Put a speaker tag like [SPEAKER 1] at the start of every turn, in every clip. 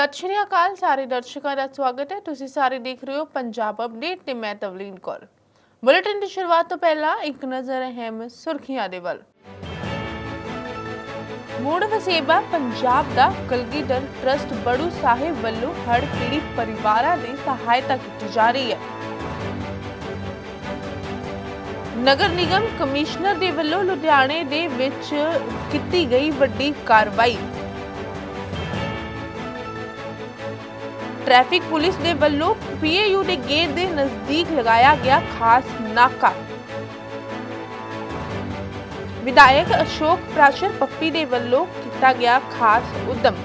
[SPEAKER 1] ਸਤਿ ਸ਼੍ਰੀ ਅਕਾਲ, ਸਾਰੇ ਦਰਸ਼ਕਾਂ ਦਾ ਸਵਾਗਤ ਹੈ। ਤੁਸੀਂ ਸਾਰੇ ਦੇਖ ਰਹੇ ਹੋ ਪੰਜਾਬ ਅਪਡੇਟ ਤੇ ਮੈਂ ਤਵਲੀਨ ਕੌਰ। ਬੁਲੇਟਿਨ ਦੀ ਸ਼ੁਰੂਆਤ ਤੋਂ ਪਹਿਲਾਂ ਇੱਕ ਨਜ਼ਰ ਅਹਿਮ ਸੁਰਖੀਆਂ ਦੇ ਵੱਲ। ਮੂੜ ਵਸੇਬਾ ਪੰਜਾਬ ਦਾ ਕਲਗੀਧਰ ਟਰਸਟ ਬੜੂ ਸਾਹਿਬ ਵੱਲੋਂ ਹੜ੍ਹ ਪੀੜਿਤ ਪਰਿਵਾਰਾਂ ਦੀ ਸਹਾਇਤਾ ਕੀਤੀ ਜਾ ਰਹੀ ਹੈ। ਨਗਰ ਨਿਗਮ ਕਮਿਸ਼ਨਰ ਦੇ ਵੱਲੋਂ ਲੁਧਿਆਣੇ ਦੇ ਵਿੱਚ ਕੀਤੀ ਗਈ ਵੱਡੀ ਕਾਰਵਾਈ। ਟ੍ਰੈਫਿਕ ਪੁਲਿਸ ਦੇ ਵੱਲੋਂ ਪੀਏਯੂ ਦੇ ਗੇਟ ਦੇ ਨਜ਼ਦੀਕ ਲਗਾਇਆ ਗਿਆ ਖਾਸ ਨਾਕਾ। ਵਿਧਾਇਕ ਅਸ਼ੋਕ ਪ੍ਰਾਸ਼ਰ ਪੱਪੀ ਦੇ ਵੱਲੋਂ ਕੀਤਾ ਗਿਆ ਖਾਸ ਉਦਮ।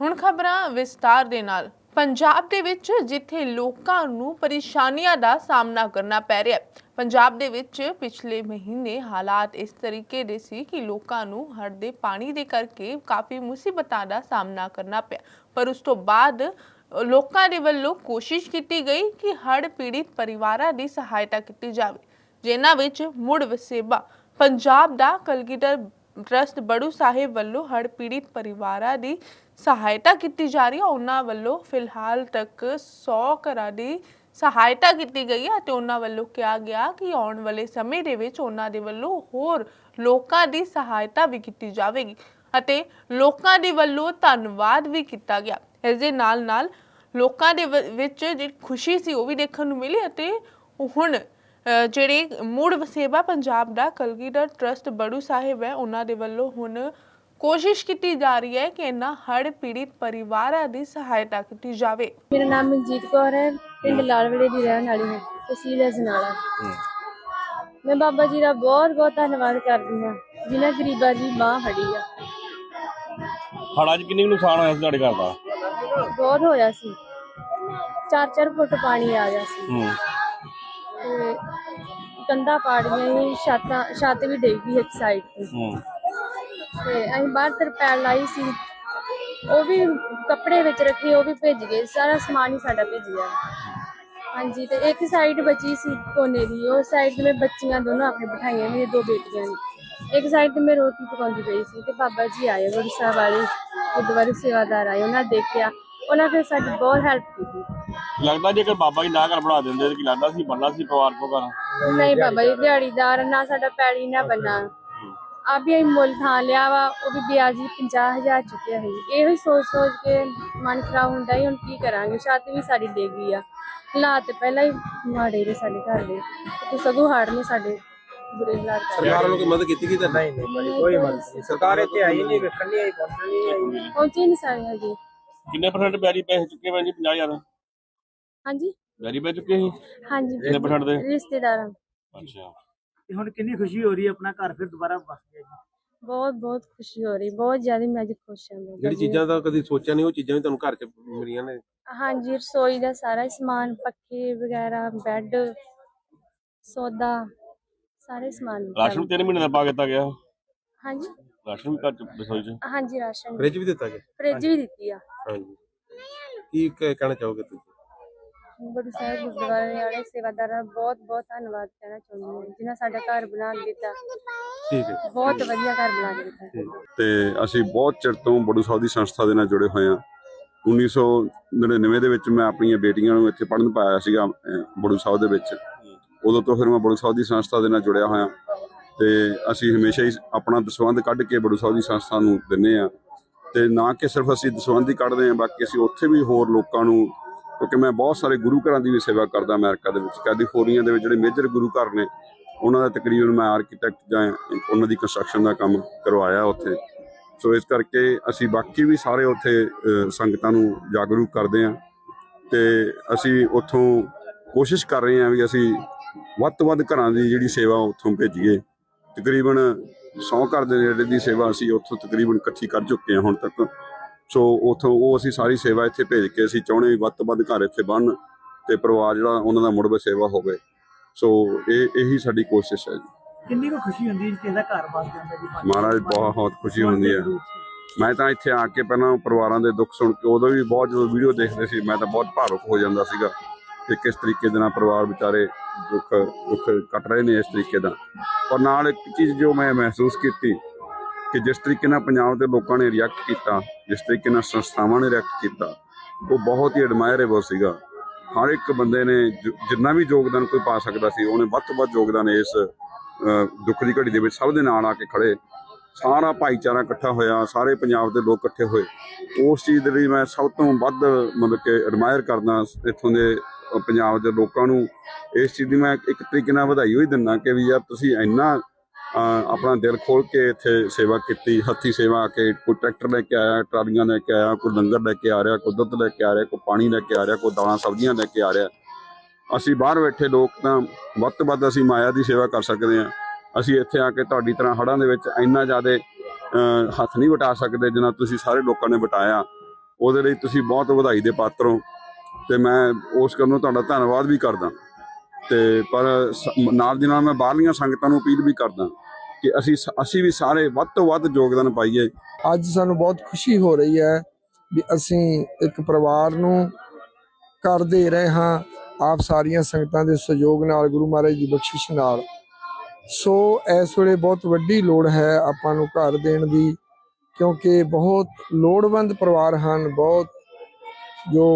[SPEAKER 1] ਹੁਣ ਖਬਰਾਂ ਵਿਸਤਾਰ ਦੇ ਨਾਲ। ਪੰਜਾਬ ਦੇ ਵਿੱਚ ਜਿੱਥੇ ਲੋਕਾਂ ਨੂੰ ਪਰੇਸ਼ਾਨੀਆਂ ਦਾ ਸਾਹਮਣਾ ਕਰਨਾ ਪੈ ਰਿਹਾ ਹੈ, ਪੰਜਾਬ ਦੇ ਵਿੱਚ ਪਿਛਲੇ ਮਹੀਨੇ ਹਾਲਾਤ ਇਸ ਤਰੀਕੇ ਦੇ ਸੀ ਕਿ ਲੋਕਾਂ ਨੂੰ ਹੜ੍ਹ ਦੇ ਪਾਣੀ ਦੇ ਕਰਕੇ ਕਾਫੀ ਮੁਸੀਬਤਾਂ ਦਾ ਸਾਹਮਣਾ ਕਰਨਾ ਪਿਆ। ਪਰ ਉਸ ਤੋਂ ਬਾਅਦ ਲੋਕਾਂ ਦੇ ਵੱਲੋਂ ਕੋਸ਼ਿਸ਼ ਕੀਤੀ ਗਈ ਕਿ ਹੜ੍ਹ ਪੀੜਿਤ ਪਰਿਵਾਰਾਂ ਦੀ ਸਹਾਇਤਾ ਕੀਤੀ ਜਾਵੇ, ਜਿਨ੍ਹਾਂ ਵਿੱਚ ਮੁੜ ਵਸੇਬਾ। ਪੰਜਾਬ ਦਾ ਕਲਗੀਧਰ ਟਰਸਟ ਬੜੂ ਸਾਹਿਬ ਵੱਲੋਂ ਹੜ੍ਹ ਪੀੜਿਤ ਪਰਿਵਾਰਾਂ ਦੀ ਸਹਾਇਤਾ ਕੀਤੀ ਜਾ ਰਹੀ ਹੈ ਉਹਨਾਂ ਵੱਲੋਂ ਫਿਲਹਾਲ ਤੱਕ 100 ਘਰਾਂ ਦੀ ਸਹਾਇਤਾ ਕੀਤੀ ਗਈ ਹੈ ਤੇ ਉਹਨਾਂ ਵੱਲੋਂ ਕਿਹਾ ਗਿਆ ਕਿ ਆਉਣ ਵਾਲੇ ਸਮੇਂ ਦੇ ਵਿੱਚ ਉਹਨਾਂ ਦੇ ਵੱਲੋਂ ਹੋਰ ਲੋਕਾਂ ਦੀ ਸਹਾਇਤਾ ਵੀ ਕੀਤੀ ਜਾਵੇਗੀ ਅਤੇ ਲੋਕਾਂ ਦੇ ਵੱਲੋਂ ਧੰਨਵਾਦ ਵੀ ਕੀਤਾ ਗਿਆ। ਇਸ ਦੇ ਨਾਲ ਨਾਲ ਲੋਕਾਂ ਦੇ ਵ- ਵਿੱਚ ਜਿਹੜੀ ਖੁਸ਼ੀ ਸੀ ਉਹ ਵੀ ਦੇਖਣ ਨੂੰ ਮਿਲੀ ਅਤੇ ਹੁਣ ਅ, ਜਿਹੜੇ ਮੂੜ ਵਸੇਬਾ ਪੰਜਾਬ ਦਾ ਕਲਗੀਧਰ ਟਰਸਟ ਬੜੂ ਸਾਹਿਬ ਹੈ ਉਹਨਾਂ ਦੇ ਵੱਲੋਂ ਹੁਣ ਕੋਸ਼ਿਸ਼ ਕੀਤੀ ਜਾ ਰਹੀ ਹੈ ਕਿ ਇਹਨਾਂ ਹੜ੍ਹ ਪੀੜਿਤ ਪਰਿਵਾਰਾਂ ਦੀ ਸਹਾਇਤਾ ਕੀਤੀ ਜਾਵੇ।
[SPEAKER 2] ਮੇਰਾ ਨਾਮ ਮਨਜੀਤ ਕੌਰ ਹੈ ਪਿੰਡ ਲਾਲਵੜੇ ਦੀ ਰਹਿਣ ਵਾਲੀ ਹਾਂ ਤਹਿਸੀਲ ਅਜਨਾਲਾ। ਮੈਂ ਬਾਬਾ ਜੀ ਦਾ ਬਹੁਤ ਬਹੁਤ ਧੰਨਵਾਦ ਕਰਦੀ ਹਾਂ ਜਿਨ੍ਹਾਂ ਗਰੀਬਾਂ ਦੀ ਬਾਹ ਫੜੀ ਆ।
[SPEAKER 3] ਹੜ੍ਹਾਂ 'ਚ ਕਿੰਨੀ ਕੁ ਨੁਕਸਾਨ ਹੋਇਆ ਸੀ ਤੁਹਾਡੇ ਘਰ ਦਾ?
[SPEAKER 2] ਬਹੁਤ ਹੋਇਆ ਸੀ। 4-4 ਫੁੱਟ ਪਾਣੀ ਆ ਗਿਆ ਸੀ।
[SPEAKER 3] ਹੂੰ।
[SPEAKER 2] ਤੇ ਕੰਧਾਂ ਪਾੜੀਆਂ ਸੀ ਛੱਤਾਂ ਛੱਤ ਵੀ ਡਿੱਗ ਗਈ ਇੱਕ ਸਾਈਡ ਤੇ।
[SPEAKER 3] ਹੂੰ।
[SPEAKER 2] ਤੇ ਅਸੀਂ ਬਾਹਰ ਤਰਪੈਲ ਲਾਈ ਸੀ। ਉਹ ਵੀ ਕੱਪੜੇ ਵਿੱਚ ਰੱਖੇ ਉਹ ਵੀ ਭਿੱਜ ਗਏ। ਸਾਰਾ ਸਮਾਨ ਹੀ ਸਾਡਾ ਭਿੱਜ ਗਿਆ। ਹਾਂਜੀ ਤੇ ਇੱਕ ਸਾਈਡ ਬਚੀ ਸੀ ਕੋਨੇ ਦੀ। ਉਹ ਸਾਈਡ ਤੇ ਮੈਂ ਬੱਚੀਆਂ ਦੋਨੋਂ ਆਪਣੇ ਬਿਠਾਈਆਂ ਮੇਰੀਆਂ ਦੋ ਬੇਟੀਆਂ ਨੇ। ਇੱਕ ਸਾਈਡ ਤੇ ਮੈਂ ਰੋਟੀ ਪਕਾਉਂਦੀ ਪਈ ਸੀ ਤੇ ਬਾਬਾ ਜੀ ਆਏ ਗੁਰੂ ਸਾਹਿਬ ਵਾਲੇ ਗੁਰਦੁਆਰੇ ਸੇਵਾਦਾਰ ਆਏ ਉਹਨਾਂ ਨੇ ਦੇਖਿਆ। ਉਹਨਾਂ ਫਿਰ ਸਾਡੀ ਬਹੁਤ ਹੈਲਪ ਕੀਤੀ।
[SPEAKER 3] ਲੱਗਦਾ ਜੇਕਰ ਬਾਬਾ ਜੀ ਨਾ ਘਰ ਬਣਾ ਦਿੰਦੇ ਤਾਂ ਕੀ ਲੱਗਦਾ ਸੀ ਬੰਨਾ ਸੀ ਪਰਿਵਾਰ ਕੋ ਘਰ?
[SPEAKER 2] ਨਹੀਂ ਬਾਬਾ ਜੀ ਦਿਹਾੜੀਦਾਰ ਨਾ ਸਾਡਾ ਪੈਲੀ ਨਾ ਬੰਨਾ। ਆ ਵੀ ਅਸੀਂ ਮੁੱਲ ਥਾਂ ਲਿਆ ਵਾ ਉਹ ਵੀ ਵਿਆਜੀ 50000 ਚੁੱਕਿਆ ਹੈ ਇਹੋ ਹੀ ਸੋਚ ਸੋਚ ਕੇ ਮਨ ਖਰਾਬ ਹੁੰਦਾ ਹੀ ਹੁਣ ਕੀ ਕਰਾਂਗੇ? ਛੱਤ ਵੀ ਸਾਡੀ ਡਿੱਗ ਗਈ ਆ। ਹਾਲਾਤ ਪਹਿਲਾਂ ਹੀ ਮਾੜੇ ਨੇ ਸਾਡੇ ਘਰ ਦੇ। ਤੇ ਸਗੋਂ ਹਾੜ ਨੇ ਸਾਡੇ ਬੁਰੇ ਹਾਲਾਤ ਕਰ।
[SPEAKER 4] ਸਰਕਾਰ ਵੱਲੋਂ ਕੋਈ ਮਦਦ ਕੀਤੀ ਗਈ ਤਾਂ ਨਹੀਂ
[SPEAKER 2] ਨਹੀਂ ਕੋਈ ਮਦਦ
[SPEAKER 4] ਨਹੀਂ ਸਰਕਾਰ ਇੱਥੇ ਆਈ ਨਹੀਂ ਵੇਖਣ ਨਹੀਂ ਆਈ ਪਹੁੰਚਣ ਨਹੀਂ ਆਈ।
[SPEAKER 2] ਪਹੁੰਚੇ ਨਹੀਂ ਸਾਰੇ ਹਜੇ।
[SPEAKER 3] ਕਿੰਨੇ ਪਰਸੈਂਟ ਬਿਆਰੀ ਪੈਸੇ ਚੁੱਕੇ ਹੋਏ ਜੀ? 50000
[SPEAKER 2] ਹਾਂਜੀ?
[SPEAKER 3] ਬਿਆਰੀ ਪੈ ਚੁੱਕੇ ਸੀ?
[SPEAKER 2] ਹਾਂਜੀ।
[SPEAKER 3] ਕਿੰਨੇ ਪਰਸੈਂਟ ਦੇ?
[SPEAKER 2] ਰਿਸ਼ਤੇਦਾਰਾਂ।
[SPEAKER 3] ਅੱਛਾ।
[SPEAKER 5] ਤੇ ਹੁਣ ਕਿੰਨੀ ਖੁਸ਼ੀ ਹੋ ਰਹੀ ਹੈ ਆਪਣਾ ਘਰ ਫਿਰ ਦੁਬਾਰਾ ਵਸ ਗਿਆ ਜੀ।
[SPEAKER 2] ਬਹੁਤ ਬਹੁਤ ਖੁਸ਼ੀ ਹੋ ਰਹੀ ਬਹੁਤ ਜ਼ਿਆਦਾ ਮੈਂ ਅੱਜ ਖੁਸ਼ ਹਾਂ
[SPEAKER 4] ਜਿਹੜੀ। ਚੀਜ਼ਾਂ ਦਾ ਕਦੀ ਸੋਚਿਆ ਨਹੀਂ ਉਹ ਚੀਜ਼ਾਂ ਵੀ ਤੁਹਾਨੂੰ ਘਰ 'ਚ ਮਿਲੀਆਂ ਨੇ?
[SPEAKER 2] ਹਾਂਜੀ ਰਸੋਈ ਦਾ ਸਾਰਾ ਹੀ ਸਮਾਨ ਪੱਖੇ ਵਗੈਰਾ ਬੈੱਡ ਸੌਦਾ ਸਾਰੇ ਸਮਾਨ
[SPEAKER 3] ਰਾਸ਼ਨ ਵੀ ਤਿੰਨ ਮਹੀਨੇ ਦਾ ਪਾ ਦਿੱਤਾ ਗਿਆ?
[SPEAKER 2] ਹਾਂਜੀ।
[SPEAKER 3] ਰਾਸ਼ਨ ਵੀ ਘਰ ਚ ਰਸੋਈ ਚ?
[SPEAKER 2] ਹਾਂਜੀ ਰਾਸ਼ਨ।
[SPEAKER 4] ਫ੍ਰਿਜ ਵੀ ਦਿੱਤਾ ਗਿਆ?
[SPEAKER 2] ਫ੍ਰਿਜ ਵੀ ਦਿੱਤੀ ਆ।
[SPEAKER 4] ਹਾਂਜੀ। ਕੀ ਕਹਿ- ਕਹਿਣਾ ਚਾਹੋਗੇ ਤੁਸੀਂ?
[SPEAKER 2] ਗੁਰੂ ਸਾਹਿਬ ਗੁਰਦੁਆਰੇ ਵਾਲੇ ਸੇਵਾਦਾਰਾਂ ਦਾ ਬਹੁਤ ਬਹੁਤ ਧੰਨਵਾਦ ਕਹਿਣਾ ਚਾਹੁੰਦੀ ਹਾਂ। ਜਿਨ੍ਹਾਂ ਸਾਡਾ ਘਰ ਬਣਾ ਕੇ ਦਿੱਤਾ।
[SPEAKER 4] ਠੀਕ ਹੈ।
[SPEAKER 2] ਬਹੁਤ ਵਧੀਆ ਘਰ ਬਣਾ ਕੇ ਦਿੱਤਾ।
[SPEAKER 6] ਤੇ ਅਸੀਂ ਬਹੁਤ ਚਿਰ ਤੋਂ ਬੜੂ ਸਾਹਿਬ ਦੀ ਸੰਸਥਾ ਦੇ ਨਾਲ ਜੁੜੇ ਹੋਏ ਹਾਂ। 1999 ਦੇ ਵਿੱਚ ਮੈਂ ਆਪਣੀਆਂ ਬੇਟੀਆਂ ਨੂੰ ਇੱਥੇ ਪੜ੍ਹਨ ਪਾਇਆ ਸੀਗਾ ਬੜੂ ਸਾਹਿਬ ਦੇ ਵਿੱਚ। ਉਦੋਂ ਤੋਂ ਫਿਰ ਮੈਂ ਬੜੂ ਸਾਹਿਬ ਦੀ ਸੰਸਥਾ ਦੇ ਨਾਲ ਜੁੜਿਆ ਹੋਇਆ। ਤੇ ਅਸੀਂ ਹਮੇਸ਼ਾ ਹੀ ਆਪਣਾ ਦਸਵੰਧ ਕੱਢ ਕੇ ਬੜੂ ਸਾਹਿਬ ਦੀ ਸੰਸਥਾ ਨੂੰ ਦਿੰਨੇ ਆ ਤੇ ਨਾ ਕਿ ਸਿਰਫ ਅਸੀਂ ਦਸਵੰਧ ਹੀ ਕੱਢਦੇ ਹਾਂ ਬਾਕੀ ਅਸੀਂ ਉੱਥੇ ਵੀ ਹੋਰ ਲੋਕਾਂ ਨੂੰ ਕਿਉਂਕਿ ਮੈਂ ਬਹੁਤ ਸਾਰੇ ਗੁਰੂ ਘਰਾਂ ਦੀ ਵੀ ਸੇਵਾ ਕਰਦਾ ਅਮਰੀਕਾ ਦੇ ਵਿੱਚ। ਕੈਲੀਫੋਰਨੀਆ ਦੇ ਵਿੱਚ ਜਿਹੜੇ ਮੇਜਰ ਗੁਰੂ ਘਰ ਨੇ, ਉਹਨਾਂ ਦਾ ਤਕਰੀਬਨ ਮੈਂ ਆਰਕੀਟੈਕਟ ਜਾਂ ਉਹਨਾਂ ਦੀ ਕੰਸਟਰਕਸ਼ਨ ਦਾ ਕੰਮ ਕਰਵਾਇਆ ਉੱਥੇ। ਸੋ ਇਸ ਕਰਕੇ ਅਸੀਂ ਬਾਕੀ ਵੀ ਸਾਰੇ ਉੱਥੇ ਸੰਗਤਾਂ ਨੂੰ ਜਾਗਰੂਕ ਕਰਦੇ ਹਾਂ ਤੇ ਅਸੀਂ ਉੱਥੋਂ ਕੋਸ਼ਿਸ਼ ਕਰ ਰਹੇ ਹਾਂ ਵੀ ਅਸੀਂ ਵੱਧ ਤੋਂ ਵੱਧ ਘਰਾਂ ਦੀ ਜਿਹੜੀ ਸੇਵਾ ਉੱਥੋਂ ਭੇਜੀਏ। ਤਕਰੀਬਨ 100 ਘਰ ਦੇ ਨੇੜੇ ਦੀ ਸੇਵਾ ਅਸੀਂ ਉੱਥੋਂ ਤਕਰੀਬਨ ਇਕੱਠੀ ਕਰ ਚੁੱਕੇ ਹਾਂ ਹੁਣ ਤੱਕ। ਸੋ ਉੱਥੋਂ ਉਹ ਅਸੀਂ ਸਾਰੀ ਸੇਵਾ ਇੱਥੇ ਭੇਜ ਕੇ ਅਸੀਂ ਚਾਹੁੰਦੇ ਵੀ ਵੱਧ ਤੋਂ ਵੱਧ ਘਰ ਇੱਥੇ ਬਣਨ ਤੇ ਪਰਿਵਾਰ ਜਿਹੜਾ ਉਹਨਾਂ ਦਾ ਮੁੜ ਸੇਵਾ ਹੋਵੇ। ਸੋ ਇਹ ਇਹੀ ਸਾਡੀ ਕੋਸ਼ਿਸ਼ ਹੈ ਜੀ।
[SPEAKER 5] ਕਿੰਨੀ ਕੁ ਖੁਸ਼ੀ ਹੁੰਦੀ ਹੈ ਕਿ ਇਹਦਾ ਘਰ ਬਸ ਜਾਂਦਾ ਜੀ?
[SPEAKER 6] ਮਹਾਰਾਜ ਬਹੁਤ ਖੁਸ਼ੀ ਹੁੰਦੀ ਹੈ। ਮੈਂ ਤਾਂ ਇੱਥੇ ਆ ਕੇ ਪਹਿਲਾਂ ਪਰਿਵਾਰਾਂ ਦੇ ਦੁੱਖ ਸੁਣ ਕੇ ਉਦੋਂ ਵੀ ਬਹੁਤ ਜਦੋਂ ਵੀਡੀਓ ਦੇਖਦੇ ਸੀ ਮੈਂ ਤਾਂ ਬਹੁਤ ਭਾਵੁਕ ਹੋ ਜਾਂਦਾ ਸੀਗਾ ਕਿ ਕਿਸ ਤਰੀਕੇ ਦੇ ਨਾਲ ਪਰਿਵਾਰ ਵਿਚਾਰੇ ਦੁੱਖ ਦੁੱਖ ਕੱਟ ਰਹੇ ਨੇ ਇਸ ਤਰੀਕੇ ਦਾ। ਪਰ ਨਾਲ ਇੱਕ ਚੀਜ਼ ਜੋ ਮੈਂ ਮਹਿਸੂਸ ਕੀਤੀ ਕਿ ਜਿਸ ਤਰੀਕੇ ਨਾਲ ਪੰਜਾਬ ਦੇ ਲੋਕਾਂ ਨੇ ਰਿਐਕਟ ਕੀਤਾ, ਜਿਸ ਤਰੀਕੇ ਨਾਲ ਸੰਸਥਾਵਾਂ ਨੇ ਰਿਐਕਟ ਕੀਤਾ, ਉਹ ਬਹੁਤ ਹੀ ਐਡਮਾਇਰੇਬਲ ਸੀਗਾ। ਹਰ ਇੱਕ ਬੰਦੇ ਨੇ ਜਿੰਨਾ ਵੀ ਯੋਗਦਾਨ ਕੋਈ ਪਾ ਸਕਦਾ ਸੀ, ਉਹਨੇ ਵੱਧ ਤੋਂ ਵੱਧ ਯੋਗਦਾਨ ਇਸ ਦੁੱਖ ਦੀ ਘੜੀ ਦੇ ਵਿੱਚ ਸਭ ਦੇ ਨਾਲ ਆ ਕੇ ਖੜੇ। ਸਾਰਾ ਭਾਈਚਾਰਾ ਇਕੱਠਾ ਹੋਇਆ, ਸਾਰੇ ਪੰਜਾਬ ਦੇ ਲੋਕ ਇਕੱਠੇ ਹੋਏ। ਉਸ ਚੀਜ਼ ਦੇ ਲਈ ਮੈਂ ਸਭ ਤੋਂ ਵੱਧ ਮਤਲਬ ਕਿ ਐਡਮਾਇਰ ਕਰਦਾ ਇੱਥੋਂ ਦੇ ਪੰਜਾਬ ਦੇ ਲੋਕਾਂ ਨੂੰ। ਇਸ ਚੀਜ਼ ਦੀ ਮੈਂ ਇੱਕ ਤਰੀਕੇ ਨਾਲ ਵਧਾਈ ਹੋਈ ਦਿੰਦਾ ਕਿ ਵੀ ਯਾਰ ਤੁਸੀਂ ਇੰਨਾ ਆਪਣਾ ਦਿਲ ਖੋਲ ਕੇ ਇੱਥੇ ਸੇਵਾ ਕੀਤੀ, ਹੱਥੀ ਸੇਵਾ ਆ ਕੇ ਕੋਈ ਟਰੈਕਟਰ ਲੈ ਕੇ ਆਇਆ, ਟਰਾਲੀਆਂ ਲੈ ਕੇ ਆਇਆ, ਕੋਈ ਲੰਗਰ ਲੈ ਕੇ ਆ ਰਿਹਾ, ਕੋਈ ਦੁੱਧ ਲੈ ਕੇ ਆ ਰਿਹਾ, ਕੋਈ ਪਾਣੀ ਲੈ ਕੇ ਆ ਰਿਹਾ, ਕੋਈ ਦਾਲਾਂ ਸਬਜ਼ੀਆਂ ਲੈ ਕੇ ਆ ਰਿਹਾ। ਅਸੀਂ ਬਾਹਰ ਬੈਠੇ ਲੋਕ ਤਾਂ ਵੱਧ ਤੋਂ ਵੱਧ ਅਸੀਂ ਮਾਇਆ ਦੀ ਸੇਵਾ ਕਰ ਸਕਦੇ ਹਾਂ। ਅਸੀਂ ਇੱਥੇ ਆ ਕੇ ਤੁਹਾਡੀ ਤਰ੍ਹਾਂ ਹੜ੍ਹਾਂ ਦੇ ਵਿੱਚ ਇੰਨਾ ਜ਼ਿਆਦਾ ਹੱਥ ਨਹੀਂ ਵਟਾ ਸਕਦੇ ਜਿੰਨਾ ਤੁਸੀਂ ਸਾਰੇ ਲੋਕਾਂ ਨੇ ਵਟਾਇਆ। ਉਹਦੇ ਲਈ ਤੁਸੀਂ ਬਹੁਤ ਵਧਾਈ ਦੇ ਪਾਤਰ ਹੋ ਤੇ ਮੈਂ ਉਸ ਕਰਨ ਨੂੰ ਤੁਹਾਡਾ ਧੰਨਵਾਦ ਵੀ ਕਰਦਾ। ਤੇ ਪਰ ਨਾਲ ਦੀ ਨਾਲ ਮੈਂ ਬਾਹਰਲੀਆਂ ਸੰਗਤਾਂ ਨੂੰ ਅਪੀਲ ਵੀ ਕਰਦਾ ਕਿ ਅਸੀਂ ਅਸੀਂ ਵੀ ਸਾਰੇ ਵੱਧ ਤੋਂ ਵੱਧ ਯੋਗਦਾਨ ਪਾਈਏ।
[SPEAKER 7] ਅੱਜ ਸਾਨੂੰ ਬਹੁਤ ਖੁਸ਼ੀ ਹੋ ਰਹੀ ਹੈ ਵੀ ਅਸੀਂ ਇੱਕ ਪਰਿਵਾਰ ਨੂੰ ਘਰ ਦੇ ਰਹੇ ਹਾਂ, ਆਪ ਸਾਰੀਆਂ ਸੰਗਤਾਂ ਦੇ ਸਹਿਯੋਗ ਨਾਲ, ਗੁਰੂ ਮਹਾਰਾਜ ਦੀ ਬਖਸ਼ਿਸ਼ ਨਾਲ। ਸੋ ਇਸ ਵੇਲੇ ਬਹੁਤ ਵੱਡੀ ਲੋੜ ਹੈ ਆਪਾਂ ਨੂੰ ਘਰ ਦੇਣ ਦੀ, ਕਿਉਂਕਿ ਬਹੁਤ ਲੋੜਵੰਦ ਪਰਿਵਾਰ ਹਨ, ਬਹੁਤ ਜੋ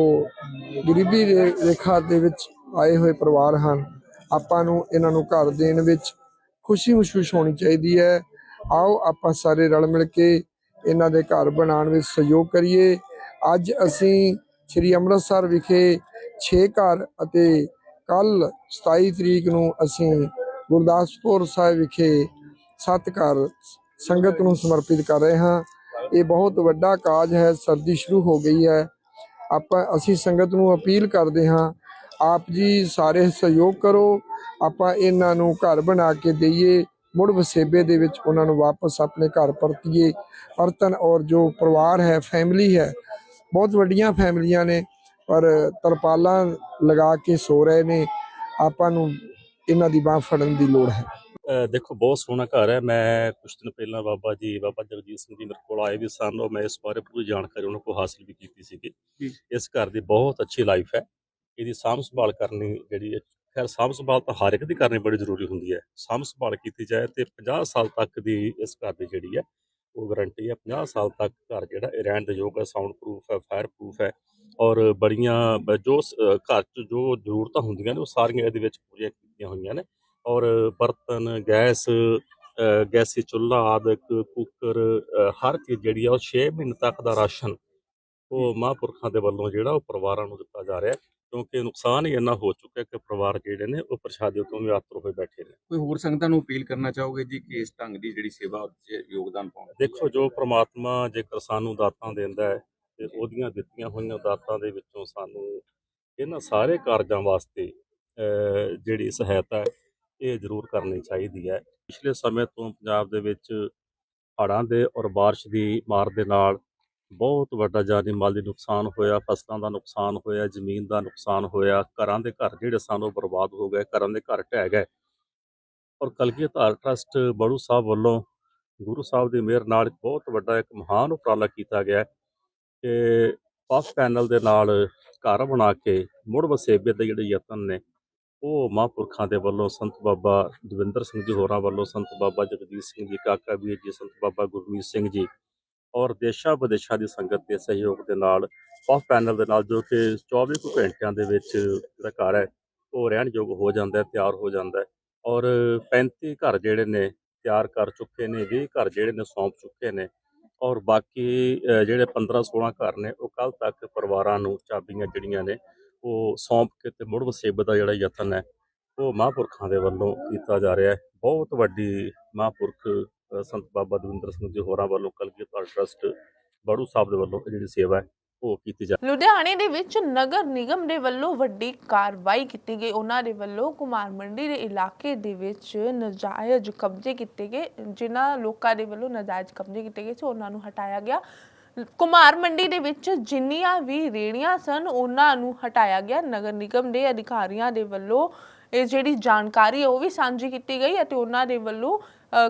[SPEAKER 7] ਗਰੀਬੀ ਰੇਖਾ ਦੇ ਵਿੱਚ ਆਏ ਹੋਏ ਪਰਿਵਾਰ ਹਨ। ਆਪਾਂ ਨੂੰ ਇਹਨਾਂ ਨੂੰ ਘਰ ਦੇਣ ਵਿੱਚ ਖੁਸ਼ੀ ਮਹਿਸੂਸ ਹੋਣੀ ਚਾਹੀਦੀ ਹੈ। ਆਓ ਆਪਾਂ ਸਾਰੇ ਰਲ ਮਿਲ ਕੇ ਇਹਨਾਂ ਦੇ ਘਰ ਬਣਾਉਣ ਵਿੱਚ ਸਹਿਯੋਗ ਕਰੀਏ। ਅੱਜ ਅਸੀਂ ਸ੍ਰੀ ਅੰਮ੍ਰਿਤਸਰ ਵਿਖੇ 6 ਘਰ ਅਤੇ ਕੱਲ 27 ਤਰੀਕ ਨੂੰ ਅਸੀਂ ਗੁਰਦਾਸਪੁਰ ਸਾਹਿਬ ਵਿਖੇ 7 ਘਰ ਸੰਗਤ ਨੂੰ ਸਮਰਪਿਤ ਕਰ ਰਹੇ ਹਾਂ। ਇਹ ਬਹੁਤ ਵੱਡਾ ਕਾਜ ਹੈ। ਸਰਦੀ ਸ਼ੁਰੂ ਹੋ ਗਈ ਹੈ। ਆਪਾਂ, ਅਸੀਂ ਸੰਗਤ ਨੂੰ ਅਪੀਲ ਕਰਦੇ ਹਾਂ ਆਪ ਜੀ ਸਾਰੇ ਸਹਿਯੋਗ ਕਰੋ। ਆਪਾਂ ਇਹਨਾਂ ਨੂੰ ਘਰ ਬਣਾ ਕੇ ਦਈਏ। ਮੁੜ ਵਸੇਬੇ ਦੇ ਵਿੱਚ ਉਹਨਾਂ ਨੂੰ ਵਾਪਸ ਆਪਣੇ ਘਰ ਪਰਤੀਏ। ਪਰਤਨ ਔਰ ਜੋ ਪਰਿਵਾਰ ਹੈ ਫੈਮਿਲੀ ਹੈ ਬਹੁਤ ਵੱਡੀਆਂ ਫੈਮਲੀਆਂ ਨੇ ਪਰ ਤਰਪਾਲਾਂ ਲਗਾ ਕੇ ਸੋ ਰਹੇ ਨੇ। ਆਪਾਂ ਨੂੰ ਇਹਨਾਂ ਦੀ ਬਾਹ ਫੜਨ ਦੀ ਲੋੜ ਹੈ।
[SPEAKER 8] ਦੇਖੋ ਬਹੁਤ ਸੋਹਣਾ ਘਰ ਹੈ। ਮੈਂ ਕੁਝ ਦਿਨ ਪਹਿਲਾਂ ਬਾਬਾ ਜੀ ਬਾਬਾ ਜਗਜੀਤ ਸਿੰਘ ਜੀ ਮੇਰੇ ਕੋਲ ਆਏ ਵੀ ਸਨ ਉਹ ਮੈਂ ਇਸ ਬਾਰੇ ਪੂਰੀ ਜਾਣਕਾਰੀ ਉਹਨਾਂ ਕੋਲ ਹਾਸਲ ਵੀ ਕੀਤੀ ਸੀਗੀ। ਇਸ ਘਰ ਦੀ ਬਹੁਤ ਅੱਛੀ ਲਾਈਫ ਹੈ। ਇਹਦੀ ਸਾਂਭ ਸੰਭਾਲ ਕਰਨੀ ਜਿਹੜੀ ਹੈ, ਖੈਰ ਸਾਂਭ ਸੰਭਾਲ ਤਾਂ ਹਰ ਇੱਕ ਦੀ ਕਰਨੀ ਬੜੀ ਜ਼ਰੂਰੀ ਹੁੰਦੀ ਹੈ। ਸਾਂਭ ਸੰਭਾਲ ਕੀਤੀ ਜਾਏ ਤੇ 50 ਸਾਲ ਤੱਕ ਦੀ ਇਸ ਘਰ ਦੀ ਜਿਹੜੀ ਹੈ ਉਹ ਗਾਰੰਟੀ ਹੈ 50 ਸਾਲ ਤੱਕ ਘਰ ਜਿਹੜਾ ਰਹਿਣ ਦੇ ਯੋਗ ਹੈ ਸਾਊਂਡ ਪ੍ਰੂਫ ਹੈ ਫਾਇਰ ਪ੍ਰੂਫ ਹੈ ਔਰ ਬੜੀਆਂ ਜੋ ਘਰ 'ਚ ਜੋ ਜ਼ਰੂਰਤਾਂ ਹੁੰਦੀਆਂ ਨੇ ਉਹ ਸਾਰੀਆਂ ਇਹਦੇ ਵਿੱਚ ਪੂਰੀਆਂ ਕੀਤੀਆਂ ਹੋਈਆਂ ਨੇ ਔਰ ਬਰਤਨ ਗੈਸ ਗੈਸੀ ਚੁੱਲ੍ਹਾ ਆਦਿਕ ਕੁੱਕਰ ਹਰ ਚੀਜ਼ ਜਿਹੜੀ ਆ ਉਹ 6 ਮਹੀਨੇ ਤੱਕ ਦਾ ਰਾਸ਼ਨ ਉਹ ਮਹਾਂਪੁਰਖਾਂ ਦੇ ਵੱਲੋਂ ਜਿਹੜਾ ਉਹ ਪਰਿਵਾਰਾਂ ਨੂੰ ਦਿੱਤਾ ਜਾ ਰਿਹਾ ਹੈ। ਕਿਉਂਕਿ ਨੁਕਸਾਨ ਹੀ ਇੰਨਾ ਹੋ ਚੁੱਕਾ ਹੈ ਕਿ ਪਰਿਵਾਰ ਜਿਹੜੇ ਨੇ ਉਹ ਪ੍ਰਸ਼ਾਦੇ ਤੋਂ ਵੀ ਆਤਰ ਹੋਏ ਬੈਠੇ ਨੇ।
[SPEAKER 9] ਕੋਈ ਹੋਰ ਸੰਗਤਾਂ ਨੂੰ ਅਪੀਲ ਕਰਨਾ ਚਾਹੋਗੇ ਜੀ ਕਿ ਇਸ ਢੰਗ ਦੀ ਜਿਹੜੀ ਸੇਵਾ ਵਿੱਚ ਯੋਗਦਾਨ ਪਾਉਣ
[SPEAKER 8] ਦੇਖੋ ਜੋ ਪ੍ਰਮਾਤਮਾ ਜੇਕਰ ਸਾਨੂੰ ਦਾਤਾਂ ਦਿੰਦਾ ਹੈ ਤੇ ਉਹਦੀਆਂ ਦਿੱਤੀਆਂ ਹੋਈਆਂ ਦਾਤਾਂ ਦੇ ਵਿੱਚੋਂ ਸਾਨੂੰ ਇਹਨਾਂ ਸਾਰੇ ਕਾਰਜਾਂ ਵਾਸਤੇ ਜਿਹੜੀ ਸਹਾਇਤਾ ਇਹ ਜ਼ਰੂਰ ਕਰਨੀ ਚਾਹੀਦੀ ਹੈ। ਪਿਛਲੇ ਸਮੇਂ ਤੋਂ ਪੰਜਾਬ ਦੇ ਵਿੱਚ ਹੜ੍ਹਾਂ ਦੇ ਔਰ ਬਾਰਿਸ਼ ਦੀ ਮਾਰ ਦੇ ਨਾਲ ਬਹੁਤ ਵੱਡਾ ਜਾਨੀ ਮਾਲ ਦੀ ਨੁਕਸਾਨ ਹੋਇਆ, ਫਸਲਾਂ ਦਾ ਨੁਕਸਾਨ ਹੋਇਆ, ਜ਼ਮੀਨ ਦਾ ਨੁਕਸਾਨ ਹੋਇਆ, ਘਰਾਂ ਦੇ ਘਰ ਜਿਹੜੇ ਸਨ ਉਹ ਬਰਬਾਦ ਹੋ ਗਏ, ਘਰਾਂ ਦੇ ਘਰ ਢਹਿ ਗਏ। ਔਰ ਕਲਗੀਧਰ ਧਾਰ ਟਰਸਟ ਬੜੂ ਸਾਹਿਬ ਵੱਲੋਂ ਗੁਰੂ ਸਾਹਿਬ ਦੀ ਮਿਹਰ ਨਾਲ ਬਹੁਤ ਵੱਡਾ ਇੱਕ ਮਹਾਨ ਉਪਰਾਲਾ ਕੀਤਾ ਗਿਆ ਕਿ ਪਫ ਪੈਨਲ ਦੇ ਨਾਲ ਘਰ ਬਣਾ ਕੇ ਮੁੜ ਵਸੇਬੇ ਦੇ ਜਿਹੜੇ ਯਤਨ ਨੇ, ਉਹ ਮਹਾਂਪੁਰਖਾਂ ਦੇ ਵੱਲੋਂ ਸੰਤ ਬਾਬਾ ਦਵਿੰਦਰ ਸਿੰਘ ਜੀ ਹੋਰਾਂ ਵੱਲੋਂ ਸੰਤ ਬਾਬਾ ਜਗਜੀਤ ਸਿੰਘ ਜੀ, ਕਾਕਾ ਵੀਰ ਜੀ, ਸੰਤ ਬਾਬਾ ਗੁਰਮੀਤ ਸਿੰਘ ਜੀ ਔਰ ਦੇਸ਼ਾਂ ਵਿਦੇਸ਼ਾਂ ਦੀ ਸੰਗਤ ਦੇ ਸਹਿਯੋਗ ਦੇ ਨਾਲ ਪਫ ਪੈਨਲ ਦੇ ਨਾਲ ਜੋ ਕਿ 24 ਕੁ ਘੰਟਿਆਂ ਦੇ ਵਿੱਚ ਜਿਹੜਾ ਘਰ ਹੈ, ਉਹ ਰਹਿਣਯੋਗ ਹੋ ਜਾਂਦਾ ਤਿਆਰ ਹੋ ਜਾਂਦਾ ਔਰ 35 ਘਰ ਜਿਹੜੇ ਨੇ, ਤਿਆਰ ਕਰ ਚੁੱਕੇ ਨੇ 20 ਘਰ ਜਿਹੜੇ ਨੇ ਸੌਂਪ ਚੁੱਕੇ ਨੇ ਔਰ ਬਾਕੀ ਜਿਹੜੇ 15 16 ਘਰ ਨੇ, ਉਹ ਕੱਲ ਤੱਕ ਪਰਿਵਾਰਾਂ ਨੂੰ ਚਾਬੀਆਂ ਜਿਹੜੀਆਂ ਨੇ, ਉਹ ਸੌਂਪ ਕੇ ਤੇ ਮੁੜ ਵਸੇਬਤ ਦਾ ਜਿਹੜਾ ਯਤਨ ਹੈ, ਉਹ ਮਹਾਂਪੁਰਖਾਂ ਦੇ ਵੱਲੋਂ ਕੀਤਾ ਜਾ ਰਿਹਾ ਹੈ। ਬਹੁਤ ਵੱਡੀ ਮਹਾਂਪੁਰਖ ਸੰਤ ਬਾਬਾ ਦਵਿੰਦਰ ਸਿੰਘ ਜੀ ਹੋਰਾਂ ਵੱਲੋਂ ਕਲਗੀਧਰ ਟਰਸਟ ਬੜੂ ਸਾਹਿਬ ਦੇ ਵੱਲੋਂ ਜਿਹੜੀ ਸੇਵਾ ਹੈ, ਉਹ ਕੀਤੀ ਜਾ
[SPEAKER 1] ਲੁਧਿਆਣੇ ਦੇ ਵਿੱਚ ਨਗਰ ਨਿਗਮ ਦੇ ਵੱਲੋਂ ਵੱਡੀ ਕਾਰਵਾਈ ਕੀਤੀ ਗਈ। ਉਹਨਾਂ ਦੇ ਵੱਲੋਂ ਕੁਮਾਰ ਮੰਡੀ ਦੇ ਇਲਾਕੇ ਦੇ ਵਿੱਚ ਨਜਾਇਜ਼ ਕਬਜ਼ੇ ਕੀਤੇ ਗਏ। ਜਿਨ੍ਹਾਂ ਲੋਕਾਂ ਦੇ ਵੱਲੋਂ ਨਜਾਇਜ਼ ਕਬਜ਼ੇ ਕੀਤੇ ਗਏ ਸੀ, ਉਹਨਾਂ ਨੂੰ ਹਟਾਇਆ ਗਿਆ। ਕੁਮਾਰ ਮੰਡੀ ਦੇ ਵਿੱਚ ਜਿੰਨੀਆਂ ਵੀ ਰੇੜੀਆਂ ਸਨ, ਉਹਨਾਂ ਨੂੰ ਹਟਾਇਆ ਗਿਆ। ਨਗਰ ਨਿਗਮ ਦੇ ਅਧਿਕਾਰੀਆਂ ਦੇ ਵੱਲੋਂ ਇਹ ਜਿਹੜੀ ਜਾਣਕਾਰੀ ਉਹ ਵੀ ਸਾਂਝੀ ਕੀਤੀ ਗਈ ਅਤੇ ਉਹਨਾਂ ਦੇ ਵੱਲੋਂ